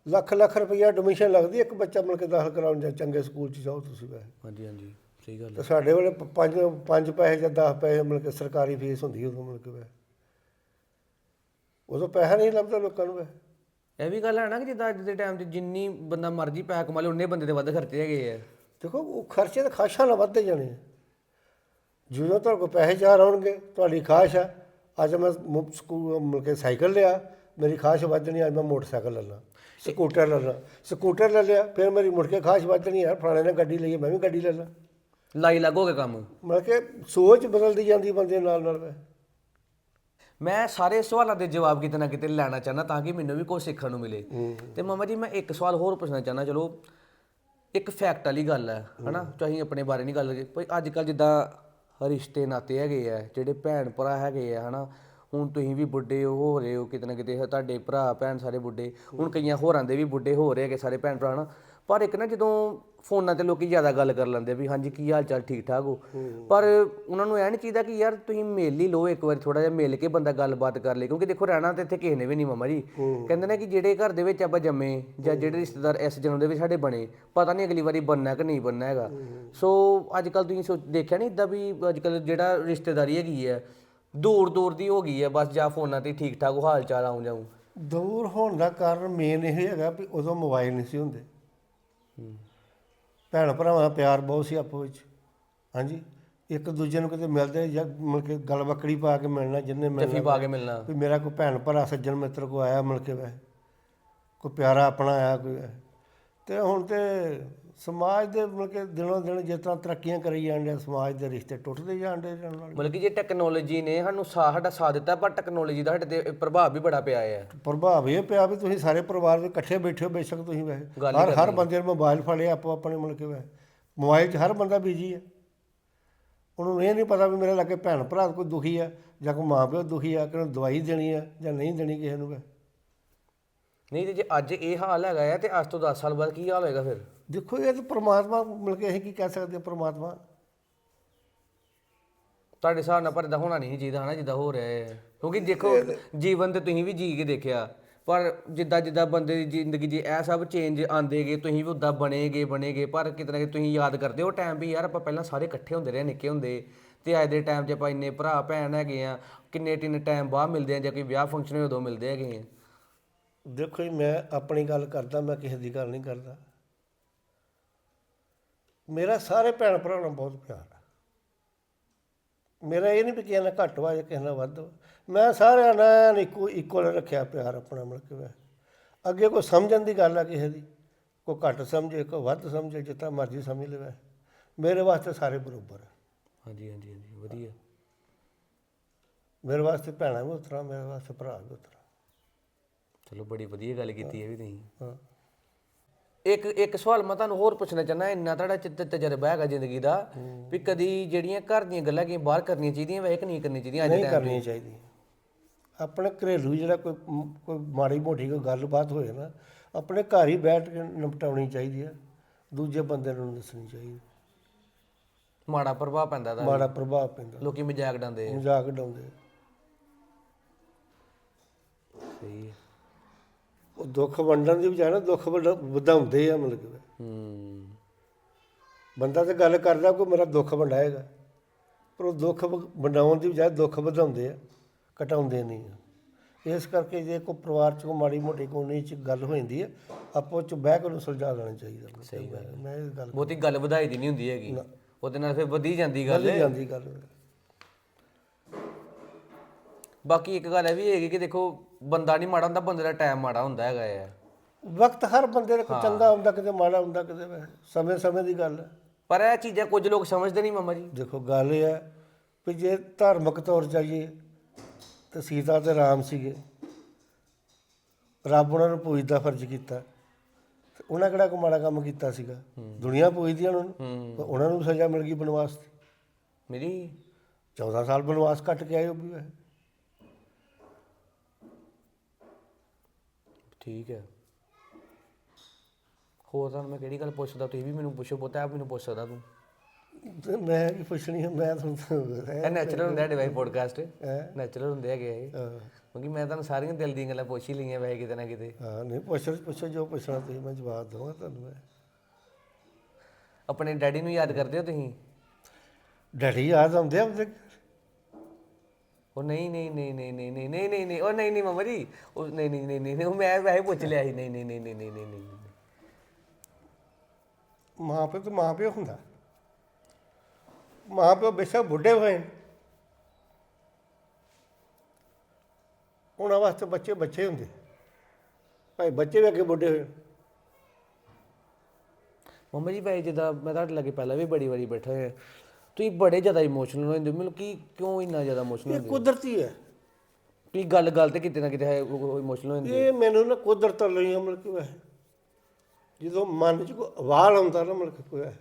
ਲੱਖ ਲੱਖ ਰੁਪਈਆ ਐਡਮਿਸ਼ਨ ਲੱਗਦੀ ਇੱਕ ਬੱਚਾ ਮਿਲ ਕੇ ਦਾਖਲ ਕਰਾਉਣ ਜਾਂ ਚੰਗੇ ਸਕੂਲ 'ਚ ਜਾਓ ਤੁਸੀਂ ਵੈਸੇ। ਹਾਂਜੀ ਹਾਂਜੀ ਸਹੀ ਗੱਲ ਤੇ ਹੈ ਸਾਡੇ ਵੇਲੇ ਪ- ਪੰਜ ਪੰਜ ਪੈਸੇ ਜਾਂ 10 ਪੈਸੇ ਮਿਲ ਕੇ ਸਰਕਾਰੀ ਫੀਸ ਹੁੰਦੀ ਉਦੋਂ ਮਿਲ ਕੇ ਵੈਸੇ। ਉਦੋਂ ਪੈਸਾ ਨਹੀਂ ਲੱਭਦਾ ਲੋਕਾਂ ਨੂੰ ਵੈਸੇ। ਇਹ ਵੀ ਗੱਲ ਹੈ ਨਾ ਕਿ ਜਿੱਦਾਂ ਅੱਜ ਦੇ ਟਾਈਮ 'ਚ ਜਿੰਨੀ ਬੰਦਾ ਮਰਜ਼ੀ ਪੈਸਾ ਕਮਾ ਲੇ ਉਨੇ ਬੰਦੇ ਦੇ ਵੱਧ ਖਰਚੇ ਹੈਗੇ ਆ। ਦੇਖੋ ਉਹ ਖਰਚੇ ਤਾਂ ਖਾਸ਼ਾਂ ਨਾਲ ਵੱਧਦੇ ਜਾਣੇ ਆ। ਜਦੋਂ ਤੁਹਾਡੇ ਕੋਲ ਪੈਸੇ ਚਾਰ ਆਉਣਗੇ ਤੁਹਾਡੀ ਖਾਸ਼ ਆ। ਅੱਜ ਮੈਂ ਮੁ- ਸਕੂ ਮਿਲ ਕੇ ਸਾਈਕਲ ਲਿਆ ਮੇਰੀ ਖਾਸ਼ ਵੱਧਣੀ ਅੱਜ ਮੈਂ ਮੋਟਰਸਾਈਕਲ ਲੈ ਲਾਂ ਸਕੂਟਰ ਲੈ ਲਾਂ। ਸਕੂਟਰ ਲੈ ਲਿਆ ਫਿਰ ਮੇਰੀ ਮੁੜ ਕੇ ਖਾਸ਼ ਵੱਧਣੀ ਯਾਰ ਫਲਾਣੇ ਨੇ ਗੱਡੀ ਲਈ ਹੈ, ਮੈਂ ਵੀ ਗੱਡੀ ਲੈ ਲਾਂ। ਲਾਈ ਲੱਗੋਗੇ ਕੰਮ। ਮਤਲਬ ਕਿ ਸੋਚ ਬਦਲਦੀ ਜਾਂਦੀ ਬੰਦੇ ਨਾਲ ਨਾਲ ਮੈਂ ਸਾਰੇ ਸਵਾਲਾਂ ਦੇ ਜਵਾਬ ਕਿਤੇ ਨਾ ਕਿਤੇ ਲੈਣਾ ਚਾਹੁੰਦਾ ਤਾਂ ਕਿ ਮੈਨੂੰ ਵੀ ਕੁਝ ਸਿੱਖਣ ਨੂੰ ਮਿਲੇ। ਤੇ ਮਾਮਾ ਜੀ ਮੈਂ ਇੱਕ ਸਵਾਲ ਹੋਰ ਪੁੱਛਣਾ ਚਾਹੁੰਦਾ ਚਲੋ ਇੱਕ ਫੈਕਟ ਵਾਲੀ ਗੱਲ ਹੈ ਹਨਾ? ਚਾਹੀ ਆਪਣੇ ਬਾਰੇ ਨਹੀਂ ਗੱਲ ਕਰੀ ਕੋਈ ਅੱਜ ਕੱਲ ਜਿੱਦਾਂ ਰਿਸ਼ਤੇ ਨਾਤੇ ਹੈਗੇ ਆ ਜਿਹੜੇ ਭੈਣ ਭਰਾ ਹੈਗੇ ਆ ਹਨਾ? ਹੁਣ ਤੁਸੀਂ ਵੀ ਬੁੱਢੇ ਹੋ ਰਹੇ ਹੋ ਕਿਤੇ ਨਾ ਕਿਤੇ ਤੁਹਾਡੇ ਭਰਾ ਭੈਣ ਸਾਰੇ ਬੁੱਢੇ ਹੁਣ ਕਈਆਂ ਹੋਰਾਂ ਦੇ ਵੀ ਬੁੱਢੇ ਹੋ ਰਹੇ ਹੈਗੇ ਸਾਰੇ ਭੈਣ ਭਰਾ ਹਨਾ? ਪਰ ਇੱਕ ਨਾ ਜਦੋਂ ਫੋਨਾਂ ਤੇ ਲੋਕੀ ਜ਼ਿਆਦਾ ਗੱਲ ਕਰ ਲੈਂਦੇ ਵੀ ਹਾਂਜੀ ਕੀ ਹਾਲ ਚਾਲ ਠੀਕ ਠਾਕ ਹੋ? ਪਰ ਉਹਨਾਂ ਨੂੰ ਇਹ ਨਹੀਂ ਚਾਹੀਦਾ ਕਿ ਯਾਰ ਤੁਸੀਂ ਮਿਲ ਹੀ ਲਓ ਇੱਕ ਵਾਰ ਥੋੜਾ ਜਿਹਾ ਮਿਲ ਕੇ ਬੰਦਾ ਗੱਲਬਾਤ ਕਰ ਲੇ ਕਿਉਂਕਿ ਦੇਖੋ ਰਹਿਣਾ ਤੇ ਇੱਥੇ ਕਿਸੇ ਨੇ ਵੀ ਨਹੀਂ ਮਾਮਾ ਜੀ। ਕਹਿੰਦੇ ਨੇ ਕਿ ਜਿਹੜੇ ਘਰ ਦੇ ਵਿੱਚ ਆਪਾਂ ਜੰਮੇ ਜਾਂ ਜਿਹੜੇ ਰਿਸ਼ਤੇਦਾਰ ਇਸ ਜਨਮ ਦੇ ਵਿੱਚ ਸਾਡੇ ਬਣੇ ਪਤਾ ਨਹੀਂ ਅਗਲੀ ਵਾਰੀ ਬਣਨਾ ਕਿ ਨਹੀਂ ਬਣਨਾ ਹੈਗਾ। ਸੋ ਅੱਜ ਕੱਲ ਤੁਸੀਂ ਸੋਚ ਦੇਖਿਆ ਨਹੀਂ ਇਦਾਂ ਵੀ ਅੱਜ ਕੱਲ ਜਿਹੜਾ ਰਿਸ਼ਤੇਦਾਰੀ ਹੈਗੀ ਹੈ ਦੂਰ ਦੂਰ ਦੀ ਹੋ ਗਈ ਹੈ ਬਸ ਜਾਂ ਫੋਨਾਂ ਤੇ ਠੀਕ ਠਾਕ ਹਾਲ ਚਾਲ ਆਉਂ ਜਾਉਂ ਦੂਰ ਹੋਣ ਦਾ ਕਾਰਨ ਮੇਨ ਇਹ ਹੈਗਾ ਵੀ ਉਦੋਂ ਮੋਬਾਈਲ ਨਹੀਂ ਸੀ ਹੁੰਦੇ। ਭੈਣ ਭਰਾਵਾਂ ਦਾ ਪਿਆਰ ਬਹੁਤ ਸੀ ਆਪੋ ਵਿੱਚ। ਹਾਂਜੀ? ਇੱਕ ਦੂਜੇ ਨੂੰ ਕਿਤੇ ਮਿਲਦੇ ਜਾਂ ਮਿਲ ਕੇ ਗੱਲ ਬੱਕੜੀ ਪਾ ਕੇ ਮਿਲਣਾ ਜਿੰਨੇ ਜੱਫੀ ਮਿਲਣਾ ਪਾ ਕੇ ਮਿਲਣਾ। ਵੀ ਮੇਰਾ ਕੋਈ ਭੈਣ ਭਰਾ ਸੱਜਣ ਮਿੱਤਰ ਕੋ ਆਇਆ ਮਿਲ ਕੇ ਵੈ ਕੋਈ ਪਿਆਰਾ ਆਪਣਾ ਆਇਆ ਕੋਈ ਤੇ ਹੁਣ ਤੇ ਸਮਾਜ ਦੇ ਮਿਲ ਕੇ ਦਿਨੋਂ ਦਿਨ ਜਿਸ ਤਰ੍ਹਾਂ ਤਰੱਕੀਆਂ ਕਰੀ ਜਾਂਦੇ ਸਮਾਜ ਦੇ ਰਿਸ਼ਤੇ ਟੁੱਟਦੇ ਜਾਂਦੇ ਜਾਣ ਨਾਲ ਮਤਲਬ ਕਿ ਜੇ ਟੈਕਨੋਲੋਜੀ ਨੇ ਸਾਨੂੰ ਸਾਡਾ ਸਾਥ ਦਿੱਤਾ ਪਰ ਟੈਕਨੋਲੋਜੀ ਦਾ ਸਾਡੇ ਤੇ ਪ੍ਰਭਾਵ ਵੀ ਬੜਾ ਪਿਆ ਹੈ ਪ੍ਰਭਾਵ ਇਹ ਪਿਆ ਵੀ ਤੁਸੀਂ ਸਾਰੇ ਪਰਿਵਾਰ ਦੇ ਇਕੱਠੇ ਬੈਠੇ ਹੋ ਬੇਸ਼ੱਕ ਤੁਸੀਂ ਵੈਸੇ ਹਰ ਹਰ ਬੰਦੇ ਨੇ ਮੋਬਾਈਲ ਫੜਿਆ ਆਪੋ ਆਪਣੇ ਮੁਲਕ ਵੈ ਮੋਬਾਈਲ 'ਚ ਹਰ ਬੰਦਾ ਬਿਜ਼ੀ ਹੈ ਉਹਨੂੰ ਇਹ ਨਹੀਂ ਪਤਾ ਵੀ ਮੇਰੇ ਲਾਗੇ ਭੈਣ ਭਰਾ ਕੋਈ ਦੁਖੀ ਆ ਜਾਂ ਕੋਈ ਮਾਂ ਪਿਓ ਦੁਖੀ ਆ ਕਿ ਉਹਨੂੰ ਦਵਾਈ ਦੇਣੀ ਆ ਜਾਂ ਨਹੀਂ ਦੇਣੀ ਕਿਸੇ ਨੂੰ ਵੈ ਨਹੀਂ ਤੇ ਜੇ ਅੱਜ ਇਹ ਹਾਲ ਹੈਗਾ ਹੈ ਤੇ ਅੱਜ ਤੋਂ 10 ਸਾਲ ਬਾਅਦ ਕੀ ਹਾਲ ਹੋਏਗਾ ਫਿਰ? ਦੇਖੋ ਇਹ ਤਾਂ ਪ੍ਰਮਾਤਮਾ ਮਿਲ ਕੇ ਅਸੀਂ ਕੀ ਕਹਿ ਸਕਦੇ ਹਾਂ ਪ੍ਰਮਾਤਮਾ। ਤੁਹਾਡੇ ਹਿਸਾਬ ਨਾਲ ਪਰ ਇਦਾਂ ਹੋਣਾ ਨਹੀਂ ਚਾਹੀਦਾ ਹਨਾ ਜਿੱਦਾਂ ਹੋ ਰਿਹਾ ਹੈ। ਕਿਉਂਕਿ ਦੇਖੋ ਜੀਵਨ ਤੇ ਤੁਸੀਂ ਵੀ ਜੀ ਕੇ ਦੇਖਿਆ। ਪਰ ਜਿੱਦਾਂ ਜਿੱਦਾਂ ਬੰਦੇ ਦੀ ਜ਼ਿੰਦਗੀ 'ਚ ਇਹ ਸਭ ਚੇਂਜ ਆਂਦੇਗੇ ਤੁਸੀਂ ਵੀ ਉਦਾਂ ਬਣੇਗੇ ਬਣੇਗੇ। ਪਰ ਕਿਤੇ ਨਾ ਕਿਤੇ ਤੁਸੀਂ ਯਾਦ ਕਰਦੇ ਹੋ ਟਾਈਮ ਵੀ ਯਾਰ ਆਪਾਂ ਪਹਿਲਾਂ ਸਾਰੇ ਇਕੱਠੇ ਹੁੰਦੇ ਰਹੇ ਨਿੱਕੇ ਹੁੰਦੇ। ਤੇ ਅੱਜ ਦੇ ਟਾਈਮ 'ਚ ਆਪਾਂ ਇੰਨੇ ਭਰਾ ਭੈਣ ਹੈਗੇ ਆ ਕਿੰਨੇ ਟਿੰਨੇ ਟਾਈਮ ਬਾਅਦ ਮਿਲਦੇ ਆ ਜਾਂ ਕੋਈ ਵਿਆਹ ਫੰਕਸ਼ਨ ਹੋਏ ਉਦੋਂ ਮਿਲਦੇ ਹੈਗੇ ਆ। ਦੇਖੋ ਜੀ ਮੈਂ ਆਪਣੀ ਗੱਲ ਕਰਦਾ ਮੈਂ ਕਿਸੇ ਦੀ ਗੱਲ ਨਹੀਂ ਕਰਦਾ। ਮੇਰਾ ਸਾਰੇ ਭੈਣ ਭਰਾ ਨਾਲ ਬਹੁਤ ਪਿਆਰ ਹੈ ਮੇਰਾ ਇਹ ਨਹੀਂ ਵੀ ਕਿਸੇ ਨਾਲ ਘੱਟ ਵਾ ਜਾਂ ਕਿਸੇ ਨਾਲ ਵੱਧ ਵਾ। ਮੈਂ ਸਾਰਿਆਂ ਨਾਲ ਇੱਕੋ ਇਕੁਅਲ ਰੱਖਿਆ ਪਿਆਰ ਆਪਣਾ ਮਿਲ ਕੇ ਵੈ ਅੱਗੇ ਕੋਈ ਸਮਝਣ ਦੀ ਗੱਲ ਆ ਕਿਸੇ ਦੀ ਕੋਈ ਘੱਟ ਸਮਝੇ ਕੋਈ ਵੱਧ ਸਮਝੇ ਜਿੱਦਾਂ ਮਰਜ਼ੀ ਸਮਝ ਲਵੇ। ਮੇਰੇ ਵਾਸਤੇ ਸਾਰੇ ਬਰਾਬਰ ਹੈ ਹਾਂਜੀ ਹਾਂਜੀ ਹਾਂਜੀ ਵਧੀਆ। ਮੇਰੇ ਵਾਸਤੇ ਭੈਣਾਂ ਵੀ ਉਤਰਾ ਮੇਰੇ ਵਾਸਤੇ ਭਰਾ ਵੀ ਉਤਰਾ। ਚਲੋ ਬੜੀ ਵਧੀਆ ਗੱਲ ਕੀਤੀ ਹੈ ਵੀ ਤੁਸੀਂ। ਹਾਂ। ਇੱਕ ਇੱਕ ਸਵਾਲ ਮੈਂ ਤੁਹਾਨੂੰ ਹੋਰ ਪੁੱਛਣਾ ਚਾਹੁੰਦਾ ਇੰਨਾ ਤੁਹਾਡਾ ਚਿੱਤ ਤਜਰਬਾ ਹੈਗਾ ਜ਼ਿੰਦਗੀ ਦਾ ਵੀ ਕਦੀ ਜਿਹੜੀਆਂ ਘਰ ਦੀਆਂ ਗੱਲਾਂ ਕੀ ਬਾਹਰ ਕਰਨੀਆਂ ਚਾਹੀਦੀਆਂ ਵੇ ਨਹੀਂ ਕਰਨੀਆਂ ਚਾਹੀਦੀਆਂ ਅੱਜ ਦੇ ਨਹੀਂ ਟਾਈਮ ਕਰਨੀ ਚਾਹੀਦੀ ਆਪਣੇ ਘਰੇਲੂ ਜਿਹੜਾ ਕੋਈ ਕੋਈ ਮਾੜੀ ਮੋਟੀ ਕੋਈ ਗੱਲਬਾਤ ਹੋਏ ਨਾ ਆਪਣੇ ਘਰ ਹੀ ਬੈਠ ਕੇ ਨਿਪਟਾਉਣੀ ਚਾਹੀਦੀ ਹੈ ਦੂਜੇ ਬੰਦੇ ਨੂੰ ਦੱਸਣੀ ਚਾਹੀਦੀ। ਮਾੜਾ ਪ੍ਰਭਾਵ ਪੈਂਦਾ ਦਾ ਮਾੜਾ ਪ੍ਰਭਾਵ ਪੈਂਦਾ। ਲੋਕੀ ਮਜ਼ਾਕ ਡਾਉਂਦੇ ਆ। ਮਜ਼ਾਕ ਡਾਉਂਦੇ ਸਹੀ ਹੈ ਉਹ ਦੁੱਖ ਵੰਡਣ ਦੀ ਬਜਾਏ ਨਾ ਦੁੱਖ ਵਧਾਉਂਦੇ ਆ ਮਤਲਬ ਕਿ। ਹੂੰ। ਬੰਦਾ ਤੇ ਗੱਲ ਕਰਦਾ ਕੋਈ ਮੇਰਾ ਦੁੱਖ ਵੰਡਾਏਗਾ ਪਰ ਉਹ ਦੁੱਖ ਵੰਡਾਉਣ ਦੀ ਬਜਾਏ ਦੁੱਖ ਵਧਾਉਂਦੇ ਆ ਘਟਾਉਂਦੇ ਨਹੀਂ ਆ। ਇਸ ਕਰਕੇ ਜੇ ਕੋਈ ਪਰਿਵਾਰ ਚ ਕੋਈ ਮਾੜੀ ਮੋਟੀ ਕੋਈ ਚ ਗੱਲ ਹੋ ਜਾਂਦੀ ਹੈ ਆਪੋ ਚ ਬਹਿ ਕੇ ਉਹਨੂੰ ਸੁਲਝਾ ਲੈਣਾ ਚਾਹੀਦਾ। ਸਹੀ ਗੱਲ ਮੈਂ ਇਹ ਗੱਲ ਬਹੁਤੀ ਗੱਲ ਵਧਾਈ ਦੀ ਨਹੀਂ ਹੁੰਦੀ ਹੈਗੀ। ਉਹਦੇ ਨਾਲ ਫਿਰ ਵਧੀ ਜਾਂਦੀ ਗੱਲ ਨਹੀਂ ਜਾਂਦੀ ਗੱਲ। ਬਾਕੀ ਇੱਕ ਗੱਲ ਇਹ ਵੀ ਹੈਗੀ ਕਿ ਦੇਖੋ ਬੰਦਾ ਨਹੀਂ ਮਾੜਾ ਹੁੰਦਾ ਬੰਦੇ ਦਾ ਟਾਈਮ ਮਾੜਾ ਹੁੰਦਾ ਹੈਗਾ ਆ ਵਕਤ ਹਰ ਬੰਦੇ ਦਾ ਕੋਈ ਚੰਗਾ ਹੁੰਦਾ ਕਿਤੇ ਮਾੜਾ ਹੁੰਦਾ ਕਿਤੇ। ਸਮੇਂ ਸਮੇਂ ਦੀ ਗੱਲ। ਹੈ ਪਰ ਇਹ ਚੀਜ਼ਾਂ ਕੁਝ ਲੋਕ ਸਮਝਦੇ ਨਹੀਂ ਮਾਮਾ ਜੀ। ਦੇਖੋ ਗੱਲ ਇਹ ਹੈ ਵੀ ਜੇ ਧਾਰਮਿਕ ਤੌਰ ਜਾਈਏ ਤੇ ਸੀਤਾ ਤੇ ਰਾਮ ਸੀਗੇ। ਰੱਬ ਉਹਨਾਂ ਨੂੰ ਪੂਜ ਦਾ ਫਰਜ਼ ਕੀਤਾ। ਤੇ ਉਹਨਾਂ ਕਿਹੜਾ ਕੋਈ ਮਾੜਾ ਕੰਮ ਕੀਤਾ ਸੀਗਾ? ਦੁਨੀਆ ਪੂਜਦੀ ਉਹਨਾਂ। ਨੂੰ ਪਰ ਉਹਨਾਂ ਨੂੰ ਸਜ਼ਾ ਮਿਲ ਗਈ ਬਨਵਾਸ ਦੀ। ਮੇਰੀ 14 ਸਾਲ ਬਨਵਾਸ ਕੱਟ ਕੇ ਆਏ ਉਹ ਵੀ। ਠੀਕ ਹੈ। ਹੋਰ ਤੁਹਾਨੂੰ ਮੈਂ ਕਿਹੜੀ ਗੱਲ ਪੁੱਛਦਾ ਤੁਸੀਂ ਵੀ ਮੈਨੂੰ ਪੁੱਛੋ ਪੁੱਤ ਮੈਨੂੰ ਪੁੱਛ ਸਕਦਾ ਤੂੰ। ਤੇ ਮੈਂ ਕੀ ਪੁੱਛਣੀ ਹੈ ਮੈਂ ਤੁਹਾਨੂੰ ਇਹ ਨੈਚੁਰਲ ਹੁੰਦਾ ਡਿਵਾਈਸ ਪੋਡਕਾਸਟ ਨੈਚੁਰਲ ਹੁੰਦੇ ਹੈਗੇ ਇਹ। ਕਿਉਂਕਿ ਮੈਂ ਤੁਹਾਨੂੰ ਸਾਰੀਆਂ ਦਿਲ ਦੀਆਂ ਗੱਲਾਂ ਪੁੱਛ ਹੀ ਲਈਆਂ ਵੈਸੇ ਕਿਤੇ ਨਾ ਕਿਤੇ। ਹਾਂ ਨਹੀਂ ਪੁੱਛੋ ਪੁੱਛੋ ਜੋ ਪੁੱਛਣਾ ਤੁਸੀਂ ਮੈਂ ਜਵਾਬ ਦਵਾਂਗਾ ਤੁਹਾਨੂੰ ਮੈਂ। ਆਪਣੇ ਡੈਡੀ ਨੂੰ ਯਾਦ ਕਰਦੇ ਹੋ ਤੁਸੀਂ? ਡੈਡੀ ਯਾਦ ਆਉਂਦੇ ਆ ਉਹ ਨਹੀਂ ਨਹੀਂ ਨਹੀਂ ਨਹੀਂ ਨਹੀਂ ਨਹੀਂ ਨਹੀਂ ਨਹੀਂ ਨਹੀਂ ਉਹ ਨਹੀਂ ਨਹੀਂ ਮਮਾ ਜੀ ਉਹ ਨਹੀਂ ਨਹੀਂ ਨਹੀਂ ਨਹੀਂ ਉਹ ਮੈਂ ਵੈਸੇ ਪੁੱਛ ਲਿਆ ਸੀ ਨਹੀਂ ਨਹੀਂ ਨਹੀਂ ਨਹੀਂ ਨਹੀਂ ਨਹੀਂ ਨਹੀਂ ਮਾਂ ਪਿਓ ਤੇ ਮਾਂ ਪਿਓ ਹੁੰਦਾ ਮਾਂ ਪਿਓ ਬੇਸ਼ੱਕ ਬੁੱਢੇ ਹੋਏ ਨੇ। ਉਹਨਾਂ ਵਾਸਤੇ ਬੱਚੇ ਬੱਚੇ ਹੁੰਦੇ ਭਾਈ ਬੱਚੇ ਵੀ ਅੱਗੇ ਬੁੱਢੇ ਹੋਏ ਮੰਮਾ ਜੀ ਭਾਈ ਜਿੱਦਾਂ ਮੈਂ ਤੁਹਾਡੇ ਲੱਗੇ ਪਹਿਲਾਂ ਵੀ ਬੜੀ ਵਾਰੀ ਬੈਠਾ ਹੋਇਆ ਤੁਸੀਂ ਬੜੇ ਜ਼ਿਆਦਾ ਇਮੋਸ਼ਨਲ ਹੋ ਜਾਂਦੇ ਹੋ। ਮੈਨੂੰ ਕੀ ਕਿਉਂ ਇੰਨਾ ਜ਼ਿਆਦਾ ਇਮੋਸ਼ਨਲ ਇਹ ਕੁਦਰਤੀ ਹੈ। ਤੁਸੀਂ ਗੱਲ ਗੱਲ ਤੇ ਕਿਤੇ ਨਾ ਕਿਤੇ ਹੈ ਇਮੋਸ਼ਨਲ ਹੋ ਜਾਂਦੇ ਇਹ ਮੈਨੂੰ ਨਾ ਕੁਦਰਤ ਲਈ ਅਮਲ ਕਿਉਂ ਹੈ ਜਦੋਂ ਮਨ 'ਚ ਕੋਈ ਅਵਾਲ ਆਉਂਦਾ ਨਾ ਮਤਲਬ ਕਿ ਕੋਈ ਹੈ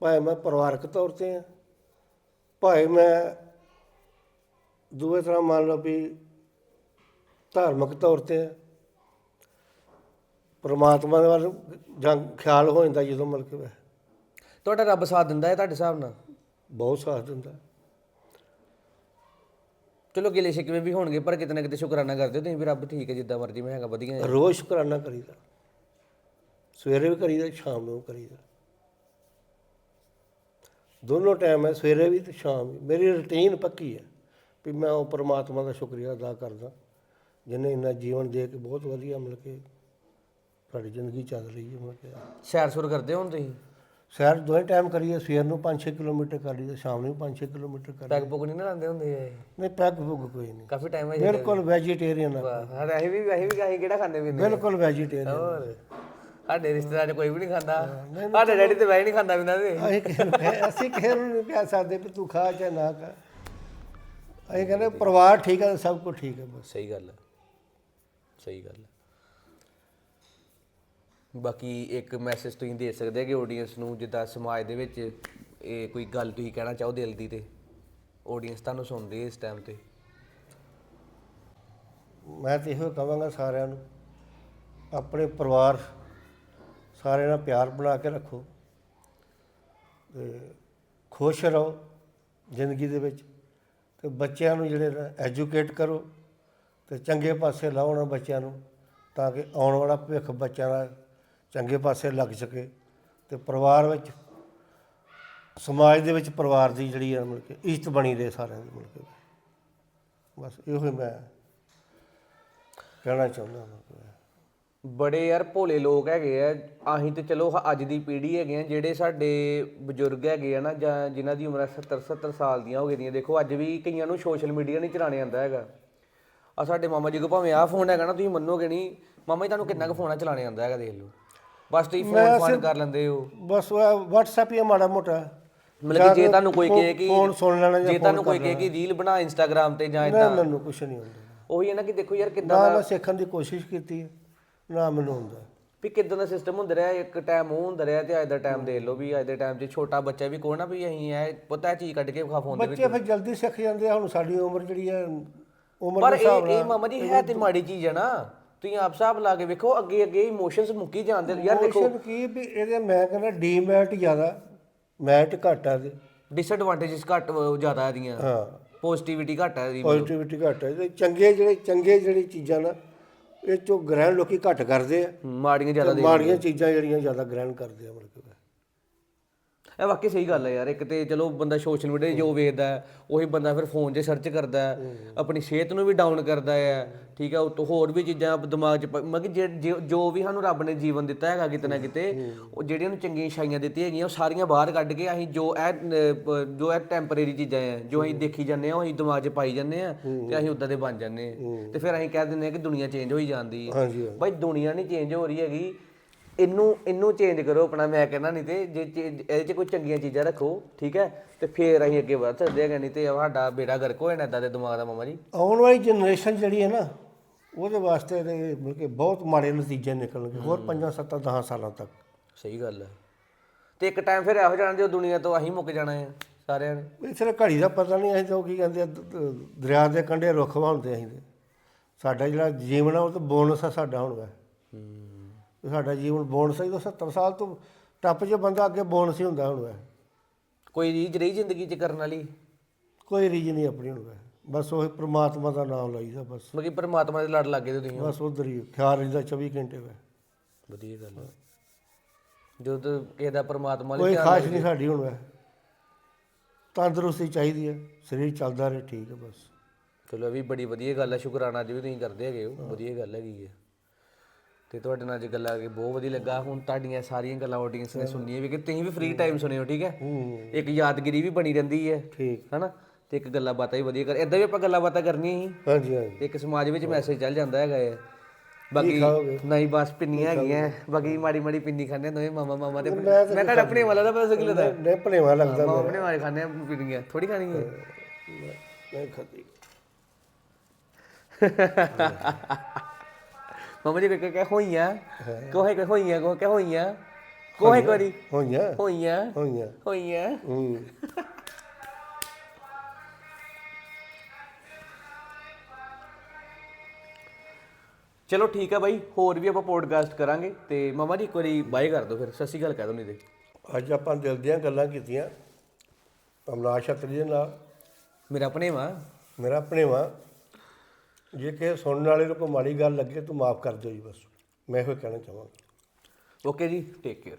ਭਾਵੇਂ ਮੈਂ ਪਰਿਵਾਰਕ ਤੌਰ ਤੇ ਆ ਭਾਵੇਂ ਮੈਂ ਦੂਏ ਤਰ੍ਹਾਂ ਮੰਨ ਲਓ ਵੀ ਧਾਰਮਿਕ ਤੌਰ ਤੇ ਆ ਪ੍ਰਮਾਤਮਾ ਦੇ ਵੱਲ ਜਾਂ ਖਿਆਲ ਹੋ ਜਾਂਦਾ ਜਦੋਂ ਮਤਲਬ ਕਿ ਤੁਹਾਡਾ ਰੱਬ ਸਾਥ ਦਿੰਦਾ ਹੈ ਤੁਹਾਡੇ ਹਿਸਾਬ ਨਾਲ? ਬਹੁਤ ਸਾਥ ਦਿੰਦਾ ਚਲੋ ਗਿਲੇ ਸ਼ਿਕਵੇ ਵੀ ਹੋਣਗੇ ਪਰ ਕਿਤੇ ਨਾ ਕਿਤੇ ਸ਼ੁਕਰਾਨਾ ਕਰਦੇ ਹੋ ਤੁਸੀਂ ਵੀ ਰੱਬ ਠੀਕ ਹੈ ਜਿੱਦਾਂ ਮਰਜ਼ੀ ਮੈਂ ਹੈਗਾ ਵਧੀਆ ਹੈ। ਰੋਜ਼ ਸ਼ੁਕਰਾਨਾ ਕਰੀਦਾ। ਸਵੇਰੇ ਵੀ ਕਰੀਦਾ ਸ਼ਾਮ ਨੂੰ ਵੀ ਕਰੀਦਾ। ਦੋਨੋਂ ਟਾਈਮ ਹੈ ਸਵੇਰੇ ਵੀ ਤੇ ਸ਼ਾਮ ਵੀ। ਮੇਰੀ ਰੁਟੀਨ ਪੱਕੀ ਹੈ ਵੀ ਮੈਂ ਉਹ ਪ੍ਰਮਾਤਮਾ ਦਾ ਸ਼ੁਕਰੀਆ ਅਦਾ ਕਰਦਾ। ਜਿਹਨੇ ਇੰਨਾ ਜੀਵਨ ਦੇ ਕੇ ਬਹੁਤ ਵਧੀਆ ਮਿਲ ਕੇ ਸਾਡੀ ਜ਼ਿੰਦਗੀ ਚੱਲ ਰਹੀ ਹੈ ਮਤਲਬ ਕਿ ਸੈਰ ਸੁਰ ਕਰਦੇ ਹੋ ਹੁਣ ਤੁਸੀਂ? ਸੈਰ ਦੋਵੇਂ ਟਾਈਮ ਕਰੀਏ ਸਵੇਰ ਨੂੰ 5-6 ਕਿਲੋਮੀਟਰ ਕਰ ਲਈਦਾ ਸ਼ਾਮ ਨੂੰ 5-6 ਕਿਲੋਮੀਟਰ ਕਰ ਪੈਗ ਪੁਗ ਨਹੀਂ ਨਾ ਲਾਉਂਦੇ ਹੁੰਦੇ ਇਹ? ਨਹੀਂ ਪੈਗ ਪੁੱਗ ਕੋਈ ਨਹੀਂ। ਕਾਫੀ ਟਾਈਮ ਹੈ ਬਿਲਕੁਲ ਵੈਜੀਟੇਰੀਅਨ ਆ ਹਾਂ ਅਸੀਂ ਵੀ ਅਸੀਂ ਵੀ ਅਸੀਂ ਕਿਹੜਾ ਖਾਂਦੇ ਪੀਂਦੇ ਬਿਲਕੁਲ ਵੈਜੀਟੇਰੀਅਨ ਸਾਡੇ ਰਿਸ਼ਤੇਦਾਰ ਕੋਈ ਵੀ ਨਹੀਂ ਖਾਂਦਾ। ਸਾਡੇ ਡੈਡੀ ਤੇ ਵੈਸੇ ਨਹੀਂ ਖਾਂਦਾ ਕਿਸੇ ਨੂੰ ਕਹਿ- ਅਸੀਂ ਕਿਸੇ ਨੂੰ ਨਹੀਂ ਕਹਿ ਸਕਦੇ ਵੀ ਤੂੰ ਖਾ ਚਾਹੇ ਨਾ ਖਾ। ਅਸੀਂ ਕਹਿੰਦੇ ਪਰਿਵਾਰ ਠੀਕ ਹੈ ਸਭ ਕੁਝ ਠੀਕ ਹੈ ਬਸ। ਸਹੀ ਗੱਲ ਹੈ ਸਹੀ ਗੱਲ ਹੈ ਬਾਕੀ ਇੱਕ ਮੈਸੇਜ ਤੁਸੀਂ ਦੇ ਸਕਦੇ ਹੋ ਕਿ ਆਡੀਅנס ਨੂੰ, ਜਿੱਦਾਂ ਸਮਾਜ ਦੇ ਵਿੱਚ ਇਹ ਕੋਈ ਗੱਲ ਤੁਸੀਂ ਕਹਿਣਾ ਚਾਹੋ ਦਿਲ ਦੀ ਤੇ? ਆਡੀਅנס ਤੁਹਾਨੂੰ ਸੁਣਦੀ ਇਸ ਟਾਈਮ ਤੇ? ਮੈਂ ਤੇ ਇਹੋ ਕਹਾਂਗਾ ਸਾਰਿਆਂ ਨੂੰ, ਆਪਣੇ ਪਰਿਵਾਰ ਸਾਰਿਆਂ ਨਾਲ ਪਿਆਰ ਬਣਾ ਕੇ ਰੱਖੋ ਤੇ ਖੁਸ਼ ਰਹੋ ਜ਼ਿੰਦਗੀ ਦੇ ਵਿੱਚ ਤੇ ਬੱਚਿਆਂ ਨੂੰ ਜਿਹੜੇ ਐਜੂਕੇਟ ਕਰੋ ਤੇ ਚੰਗੇ ਪਾਸੇ ਲਾਓ ਉਹਨਾਂ ਬੱਚਿਆਂ ਨੂੰ ਤਾਂ ਕਿ ਆਉਣ ਵਾਲਾ ਭਵਿੱਖ ਬੱਚਿਆਂ ਦਾ ਚੰਗੇ ਪਾਸੇ ਲੱਗ ਸਕੇ ਤੇ ਪਰਿਵਾਰ ਵਿੱਚ, ਸਮਾਜ ਦੇ ਵਿੱਚ ਪਰਿਵਾਰ ਦੀ ਜਿਹੜੀ ਆ ਮਤਲਬ ਕਿ ਇੱਜ਼ਤ ਬਣੀ ਰਹੇ ਸਾਰਿਆਂ ਦੀ ਮਤਲਬ ਕਿ। ਬਸ ਇਹੋ ਹੀ ਮੈਂ ਕਹਿਣਾ ਚਾਹੁੰਦਾ ਹਾਂ ਬੜੇ ਯਾਰ ਭੋਲੇ ਲੋਕ ਹੈਗੇ ਆ ਅਸੀਂ ਤੇ ਚਲੋ ਅੱਜ ਦੀ ਪੀੜ੍ਹੀ ਹੈਗੇ ਆ, ਜਿਹੜੇ ਸਾਡੇ ਬਜ਼ੁਰਗ ਹੈਗੇ ਆ ਨਾ, ਜਾਂ ਜਿਨ੍ਹਾਂ ਦੀ ਉਮਰ 70 70 ਸਾਲ ਦੀਆਂ ਹੋ ਗਈਆਂ ਦੇਖੋ ਅੱਜ ਵੀ ਕਈਆਂ ਨੂੰ ਸੋਸ਼ਲ ਮੀਡੀਆ ਨਹੀਂ ਚਲਾਣੇ ਆਉਂਦਾ ਹੈਗਾ। ਆ ਸਾਡੇ ਮਾਮਾ ਜੀ ਕੋ ਭਾਵੇਂ ਆਹ ਫੋਨ ਹੈਗਾ ਨਾ, ਤੁਸੀਂ ਮੰਨੋਗੇ ਨਹੀਂ, ਮਾਮਾ ਜੀ ਤੁਹਾਨੂੰ ਕਿੰਨਾ ਕੁ ਫੋਨਾਂ ਚਲਾਣੇ ਆਉਂਦਾ ਹੈਗਾ ਦੇਖ ਲਓ। ਬਸ ਤੁਸੀਂ ਫੋਨ ਫਾਨ ਕਰ ਲੈਂਦੇ ਹੋ। ਬਸ WhatsApp ਹੀ ਆ ਮਾੜਾ ਮੋਟਾ। ਮਤਲਬ ਕਿ ਜੇ ਤੁਹਾਨੂੰ ਕੋਈ ਕਹੇ ਕਿ ਫੋਨ ਸੁਣ ਲੈਣਾ ਜਾਂ ਜੇ ਤੁਹਾਨੂੰ ਕੋਈ ਕਹੇ ਕਿ ਰੀਲ ਬਣਾ ਇੰਸਟਾਗ੍ਰam ਤੇ ਜਾਂ ਨਾ ਇਦਾਂ ਮੈਨੂੰ ਕੁਝ ਨਹੀਂ ਹੁੰਦਾ। ਉਹੀ ਹੈ ਨਾ ਕਿ ਦੇਖੋ ਯਾਰ ਕਿੱਦਾਂ ਨਾ ਮੈਂ ਸਿੱਖਣ ਦੀ ਕੋਸ਼ਿਸ਼ ਕੀਤੀ ਹੈ ਨਾ ਮੈਨੂੰ ਹੁੰਦਾ। ਵੀ ਕਿਦਾਂ ਦਾ ਸਿਸਟਮ ਹੁੰਦਾ ਰਿਹਾ ਇੱਕ ਟਾਈਮ ਉਹ ਹੁੰਦਾ ਰਿਹਾ ਤੇ ਅੱਜ ਦਾ ਟਾਈਮ ਦੇਖ ਲਓ ਵੀ ਅੱਜ ਦੇ ਟਾਈਮ 'ਚ ਛੋਟਾ ਬੱਚਾ ਵੀ ਕੋਣ ਨਾ ਵੀ ਅਸੀਂ ਇਹ ਪਤਾ ਚੀਜ਼ ਕੱਢ ਕੇ ਵਿਖਾ ਫੋਨ ਦੇ ਵਿੱਚ। ਬੱਚੇ ਫਿਰ ਜਲਦੀ ਸਿੱਖ ਜਾਂਦੇ ਆ ਹੁਣ ਸਾਡੀ ਉਮਰ ਜਿਹੜੀ ਹੈ ਉਮਰ ਪਰ ਦੇ ਹਿਸਾਬ ਇਹ ਇਹ ਨਾਲ ਮਾਮਾ ਜੀ ਹੈ ਤੇ ਮਾੜੀ ਚੀਜ਼ ਹੈ ਨਾ। ਤੁਸੀਂ ਆਪ ਹਿਸਾਬ ਲਾ ਕੇ ਵੇਖੋ ਅੱਗੇ ਅੱਗੇ ਇਮੋਸ਼ਨਸ ਮੁੱਕੀ ਜਾਂਦੇ ਯਾਰ ਦੇਖੋ। ਕੋਸ਼ਿਸ਼ ਕੀ ਵੀ ਇਹਦੇ ਮੈਂ ਕਹਿੰਦਾ ਡੀਮੈਟ ਜ਼ਿਆਦਾ ਮੈਟ ਘੱਟ ਆ ਦੇ ਡਿਸਐਡਵਾਂਟੇਜਸ ਘੱਟ ਅਹ, ਜ਼ਿਆਦਾ ਇਹਦੀਆਂ। ਹਾਂ। ਪੋਜ਼ਿਟਿਵਿਟੀ ਘੱਟ ਹੈ ਇਹਦੀ ਪੋਜ਼ਿਟਿਵਿਟੀ ਘੱਟ ਹੈ ਤੇ ਚੰਗੇ ਜਿਹੜੇ ਚੰਗੇ ਜਿਹੜੀ ਚੀਜ਼ਾਂ ਨਾ ਇਹ ਚੋਂ ਗ੍ਰਹਿਣ ਲੋਕੀ ਘੱਟ ਕਰਦੇ ਆ। ਮਾੜੀਆਂ ਜ਼ਿਆਦਾ ਤੇ ਮਾੜੀਆਂ ਚੀਜ਼ਾਂ ਜਿਹੜੀਆਂ ਜ਼ਿਆਦਾ ਗ੍ਰਹਿਣ ਕਰਦੇ ਆ ਮਤਲਬ ਕਿ। ਇਹ ਵਾਕਈ ਸਹੀ ਗੱਲ ਹੈ ਯਾਰ ਇੱਕ ਤੇ ਚਲੋ ਬੰਦਾ ਸੋਸ਼ਲ ਮੀਡੀਆ ਜੋ ਵੇਖਦਾ ਹੈ, ਉਹੀ ਬੰਦਾ ਫਿਰ ਫੋਨ 'ਚ ਸਰਚ ਕਰਦਾ ਹੈ, ਆਪਣੀ ਸਿਹਤ ਨੂੰ ਵੀ ਡਾਊਨ ਕਰਦਾ ਹੈ ਠੀਕ ਹੈ ਉਤੋਂ ਹੋਰ ਵੀ ਚੀਜ਼ਾਂ ਦਿਮਾਗ 'ਚ ਪ- ਮਤਲਬ ਕਿ ਜੇ- ਵੀ ਸਾਨੂੰ ਰੱਬ ਨੇ ਜੀਵਨ ਦਿੱਤਾ ਹੈਗਾ ਕਿਤੇ ਨਾ ਕਿਤੇ ਉਹ ਜਿਹੜੀਆਂ ਨੂੰ ਚੰਗੀਆਂ ਛਾਈਆਂ ਦਿੱਤੀਆਂ ਹੈਗੀਆਂ ਉਹ ਸਾਰੀਆਂ ਬਾਹਰ ਕੱਢ ਕੇ ਅਸੀਂ ਜੋ ਇਹ ਅਹ, ਪ- ਜੋ ਇਹ ਟੈਂਪਰੇਰੀ ਚੀਜ਼ਾਂ ਆ ਜੋ ਅਸੀਂ ਦੇਖੀ ਜਾਂਦੇ ਆ ਉਹ ਅਸੀਂ ਦਿਮਾਗ 'ਚ ਪਾਈ ਜਾਂਦੇ ਆ ਤੇ ਅਸੀਂ ਉਦਾਂ ਦੇ ਬਣ ਜਾਂਦੇ ਆ। ਤੇ ਫਿਰ ਅਸੀਂ ਕਹਿ ਦਿੰਦੇ ਆ ਕਿ ਦੁਨੀਆ ਚੇਂਜ ਹੋਈ ਜਾਂਦੀ ਹੈ। ਹਾਂਜੀ ਭਾਈ ਦੁਨੀਆ ਨਹੀਂ ਚੇਂਜ ਹੋ ਰਹੀ ਹੈਗੀ ਇਹਨੂੰ ਇਹਨੂੰ ਚੇਂਜ ਕਰੋ ਆਪਣਾ ਮੈਂ ਕਹਿੰਦਾ ਨਹੀਂ ਤੇ ਜੇ change- ਇਹਦੇ 'ਚ ਕੋਈ ਚੰਗੀਆਂ ਚੀਜ਼ਾਂ ਰੱਖੋ ਠੀਕ ਹੈ? ਤੇ ਫੇਰ ਅਸੀਂ ਅੱਗੇ ਵਧ ਸਕਦੇ ਹੈਗੇ ਨਹੀਂ ਤੇ ਸਾਡਾ ਬੇੜਾ ਗਰਕ ਹੋ ਜਾਣਾ ਏਦਾਂ ਦੇ ਦਿਮਾਗ ਦਾ ਮਾਮਾ ਜੀ। ਆਉਣ ਵਾਲੀ ਜਨਰੇਸ਼ਨ ਜਿਹੜੀ ਹੈ ਨਾ ਉਹਦੇ ਵਾਸਤੇ ਤੇ ਮਤਲਬ ਕਿ ਬਹੁਤ ਮਾੜੇ ਨਤੀਜੇ ਨਿਕਲਣਗੇ ਹੋਰ 5 7 10 ਸਾਲਾਂ ਤੱਕ। ਸਹੀ ਗੱਲ ਹੈ। ਤੇ ਇੱਕ ਟਾਈਮ ਫਿਰ ਇਹੋ ਜਾਣਾ ਜੋ ਦੁਨੀਆ ਤੋਂ ਅਸੀਂ ਮੁੱਕ ਜਾਣਾ ਹੈ ਸਾਰਿਆਂ ਨੇ। ਇਥੇ ਘੜੀ ਦਾ ਪਤਾ ਨਹੀਂ ਅਸੀਂ ਤਾਂ ਉਹ ਕੀ ਕਹਿੰਦੇ ਆ, ਦ- ਦ- ਦਰਿਆ ਦੇ ਕੰਢੇ ਰੁੱਖ ਵਾਹੁੰਦੇ ਅਸੀਂ ਤੇ। ਸਾਡਾ ਜਿਹੜਾ ਜੀਵਨ ਆ ਉਹ ਤਾਂ ਬੋਨਸ ਆ ਸਾਡਾ ਹੁਣ ਵਾ ਤੇ ਸਾਡਾ ਜੀਵਨ ਬੋਨਸ ਹੈ ਜਦੋਂ 70 ਸਾਲ ਤੋਂ ਟੱਪ ਜੇ ਬੰਦਾ ਅੱਗੇ ਬੋਨਸ ਹੀ ਹੁੰਦਾ ਹੁਣ ਵਾ ਕੋਈ ਰੀਝ ਰਹੀ ਜ਼ਿੰਦਗੀ 'ਚ ਕਰਨ ਵਾਲੀ? ਕੋਈ ਰੀਜ ਨਹੀਂ ਆਪਣੀ ਹੁਣ ਵਾ ਬਸ ਉਹ ਪ੍ਰਮਾਤਮਾ ਦਾ ਨਾਮ ਲਈਦਾ ਬਸ। ਮਤਲਬ ਕਿ ਪਰਮਾਤਮਾ ਦੇ ਲੜ ਲੱਗੇ ਤੇ ਤੁਸੀਂ ਬਸ ਉਧਰ ਹੀ ਖਿਆਲ ਰਹਿੰਦਾ 24 ਘੰਟੇ ਵਾ ਵਧੀਆ ਗੱਲ ਹੈ ਜਦੋਂ ਤੋਂ ਕਿਸੇ ਦਾ ਪਰਮਾਤਮਾ ਲਈ ਕੋਈ ਧਿਆਨ ਖਾਸ ਨਹੀਂ ਸਾਡੀ ਹੁਣ ਵਾ ਤੰਦਰੁਸਤੀ ਚਾਹੀਦੀ ਹੈ ਸਰੀਰ ਚੱਲਦਾ ਰਹੇ ਠੀਕ ਹੈ ਬਸ। ਚਲੋ ਇਹ ਵੀ ਬੜੀ ਵਧੀਆ ਗੱਲ ਹੈ ਸ਼ੁਕਰਾਨਾ ਅੱਜ ਵੀ ਤੁਸੀਂ ਕਰਦੇ ਹੈਗੇ ਹੋ। ਵਧੀਆ ਗੱਲ ਹੈਗੀ ਹੈ ਤੇ ਤੁਹਾਡੇ ਨਾਲ ਅੱਜ ਗੱਲਾਂ ਕਰਕੇ ਬਹੁਤ ਵਧੀਆ ਲੱਗਾ। ਹੁਣ ਤੁਹਾਡੀਆਂ ਸਾਰੀਆਂ ਗੱਲਾਂ ਆਡੀਅנס ਨੇ ਸੁਣਨੀਆਂ ਵੀ ਕਿ ਤੁਸੀਂ ਵੀ ਫ੍ਰੀ ਟਾਈਮ ਸੁਣਿਓ ਠੀਕ ਹੈ? ਇੱਕ ਯਾਦਗਿਰੀ ਵੀ ਬਣੀ ਰਹਿੰਦੀ ਹੈ ਠੀਕ। ਹਨਾ? ਤੇ ਇੱਕ ਗੱਲਾਂ ਬਾਤਾਂ ਵੀ ਵਧੀਆ ਕਰ ਇਦਾਂ ਵੀ ਆਪਾਂ ਗੱਲਾਂ ਬਾਤਾਂ ਕਰਨੀਆਂ ਸੀ ਹਾਂਜੀ ਹਾਂਜੀ। ਤੇ ਇੱਕ ਸਮਾਜ ਵਿੱਚ ਮੈਸੇਜ ਚੱਲ ਜਾਂਦਾ ਹੈਗਾ ਹੈ ਬਾਕੀ? ਨਹੀਂ ਬਸ ਪਿੰਨੀਆਂ ਹੈਗੀਆਂ। ਬਾਕੀ ਮਾੜੀ ਮਾੜੀ ਪਿੰਨੀ ਖਾਂਦੇ ਦੋਵੇਂ ਮਾਮਾ ਮਾਮਾ ਤੇ ਮੈਂ ਤੁਹਾਡਾ ਆਪਣੇ ਵਾਲਾ ਦਾ ਪਤਾ ਕੀ ਲੱਗਦਾ? ਨੇ ਭਣੇਵਾ ਲੱਗਦਾ ਮਾਮਾ ਆਪਣੇ ਵਾਲੇ ਖਾਂਦੇ ਪਿੰਨੀਆਂ। ਥੋੜੀ ਖਾਣੀ ਹੈ। ਨਹੀਂ ਖਾਦੀ। ਮਾਮਾ ਜੀ ਕਹਿ ਕਹਿ ਹੋਈਆਂ। ਕੋਹੇ ਕਹਿ ਹੋਈਆਂ ਕੋ ਕਹਿ ਹੋਈਆਂ। ਕੋਹੇ ਕਰੀ ਹੋਈਆਂ। ਹੋਈਆਂ। ਹੋਈਆਂ। ਹੋਈਆਂ। ਹੂੰ। ਚਲੋ ਠੀਕ ਆ ਬਾਈ ਹੋਰ ਵੀ ਆਪਾਂ ਪੋਡਕਾਸਟ ਕਰਾਂਗੇ ਤੇ ਮਮਾ ਜੀ ਇੱਕ ਵਾਰੀ ਬਾਏ ਕਰ ਦਿਓ ਫਿਰ ਸਤਿ ਸ਼੍ਰੀ ਅਕਾਲ ਕਹਿ ਦਿਓ ਨਹੀਂ ਤੇ। ਅੱਜ ਆਪਾਂ ਦਿਲ ਦੀਆਂ ਗੱਲਾਂ ਕੀਤੀਆਂ। ਅਮਨਾਸ਼ ਛਤਰੀ ਦੇ ਨਾਲ। ਮੇਰਾ ਭਣੇਵਾ ਮੇਰਾ ਭਣੇਵਾ ਜੇ ਕਿਸੇ ਸੁਣਨ ਵਾਲੇ ਨੂੰ ਕੋਈ ਮਾੜੀ ਗੱਲ ਲੱਗੇ ਤੂੰ ਮਾਫ ਕਰ ਦਿਓ ਜੀ ਬਸ। ਮੈਂ ਇਹੋ ਕਹਿਣਾ ਚਾਹਾਂਗਾ। ਓਕੇ ਜੀ ਟੇਕ ਕੇਅਰ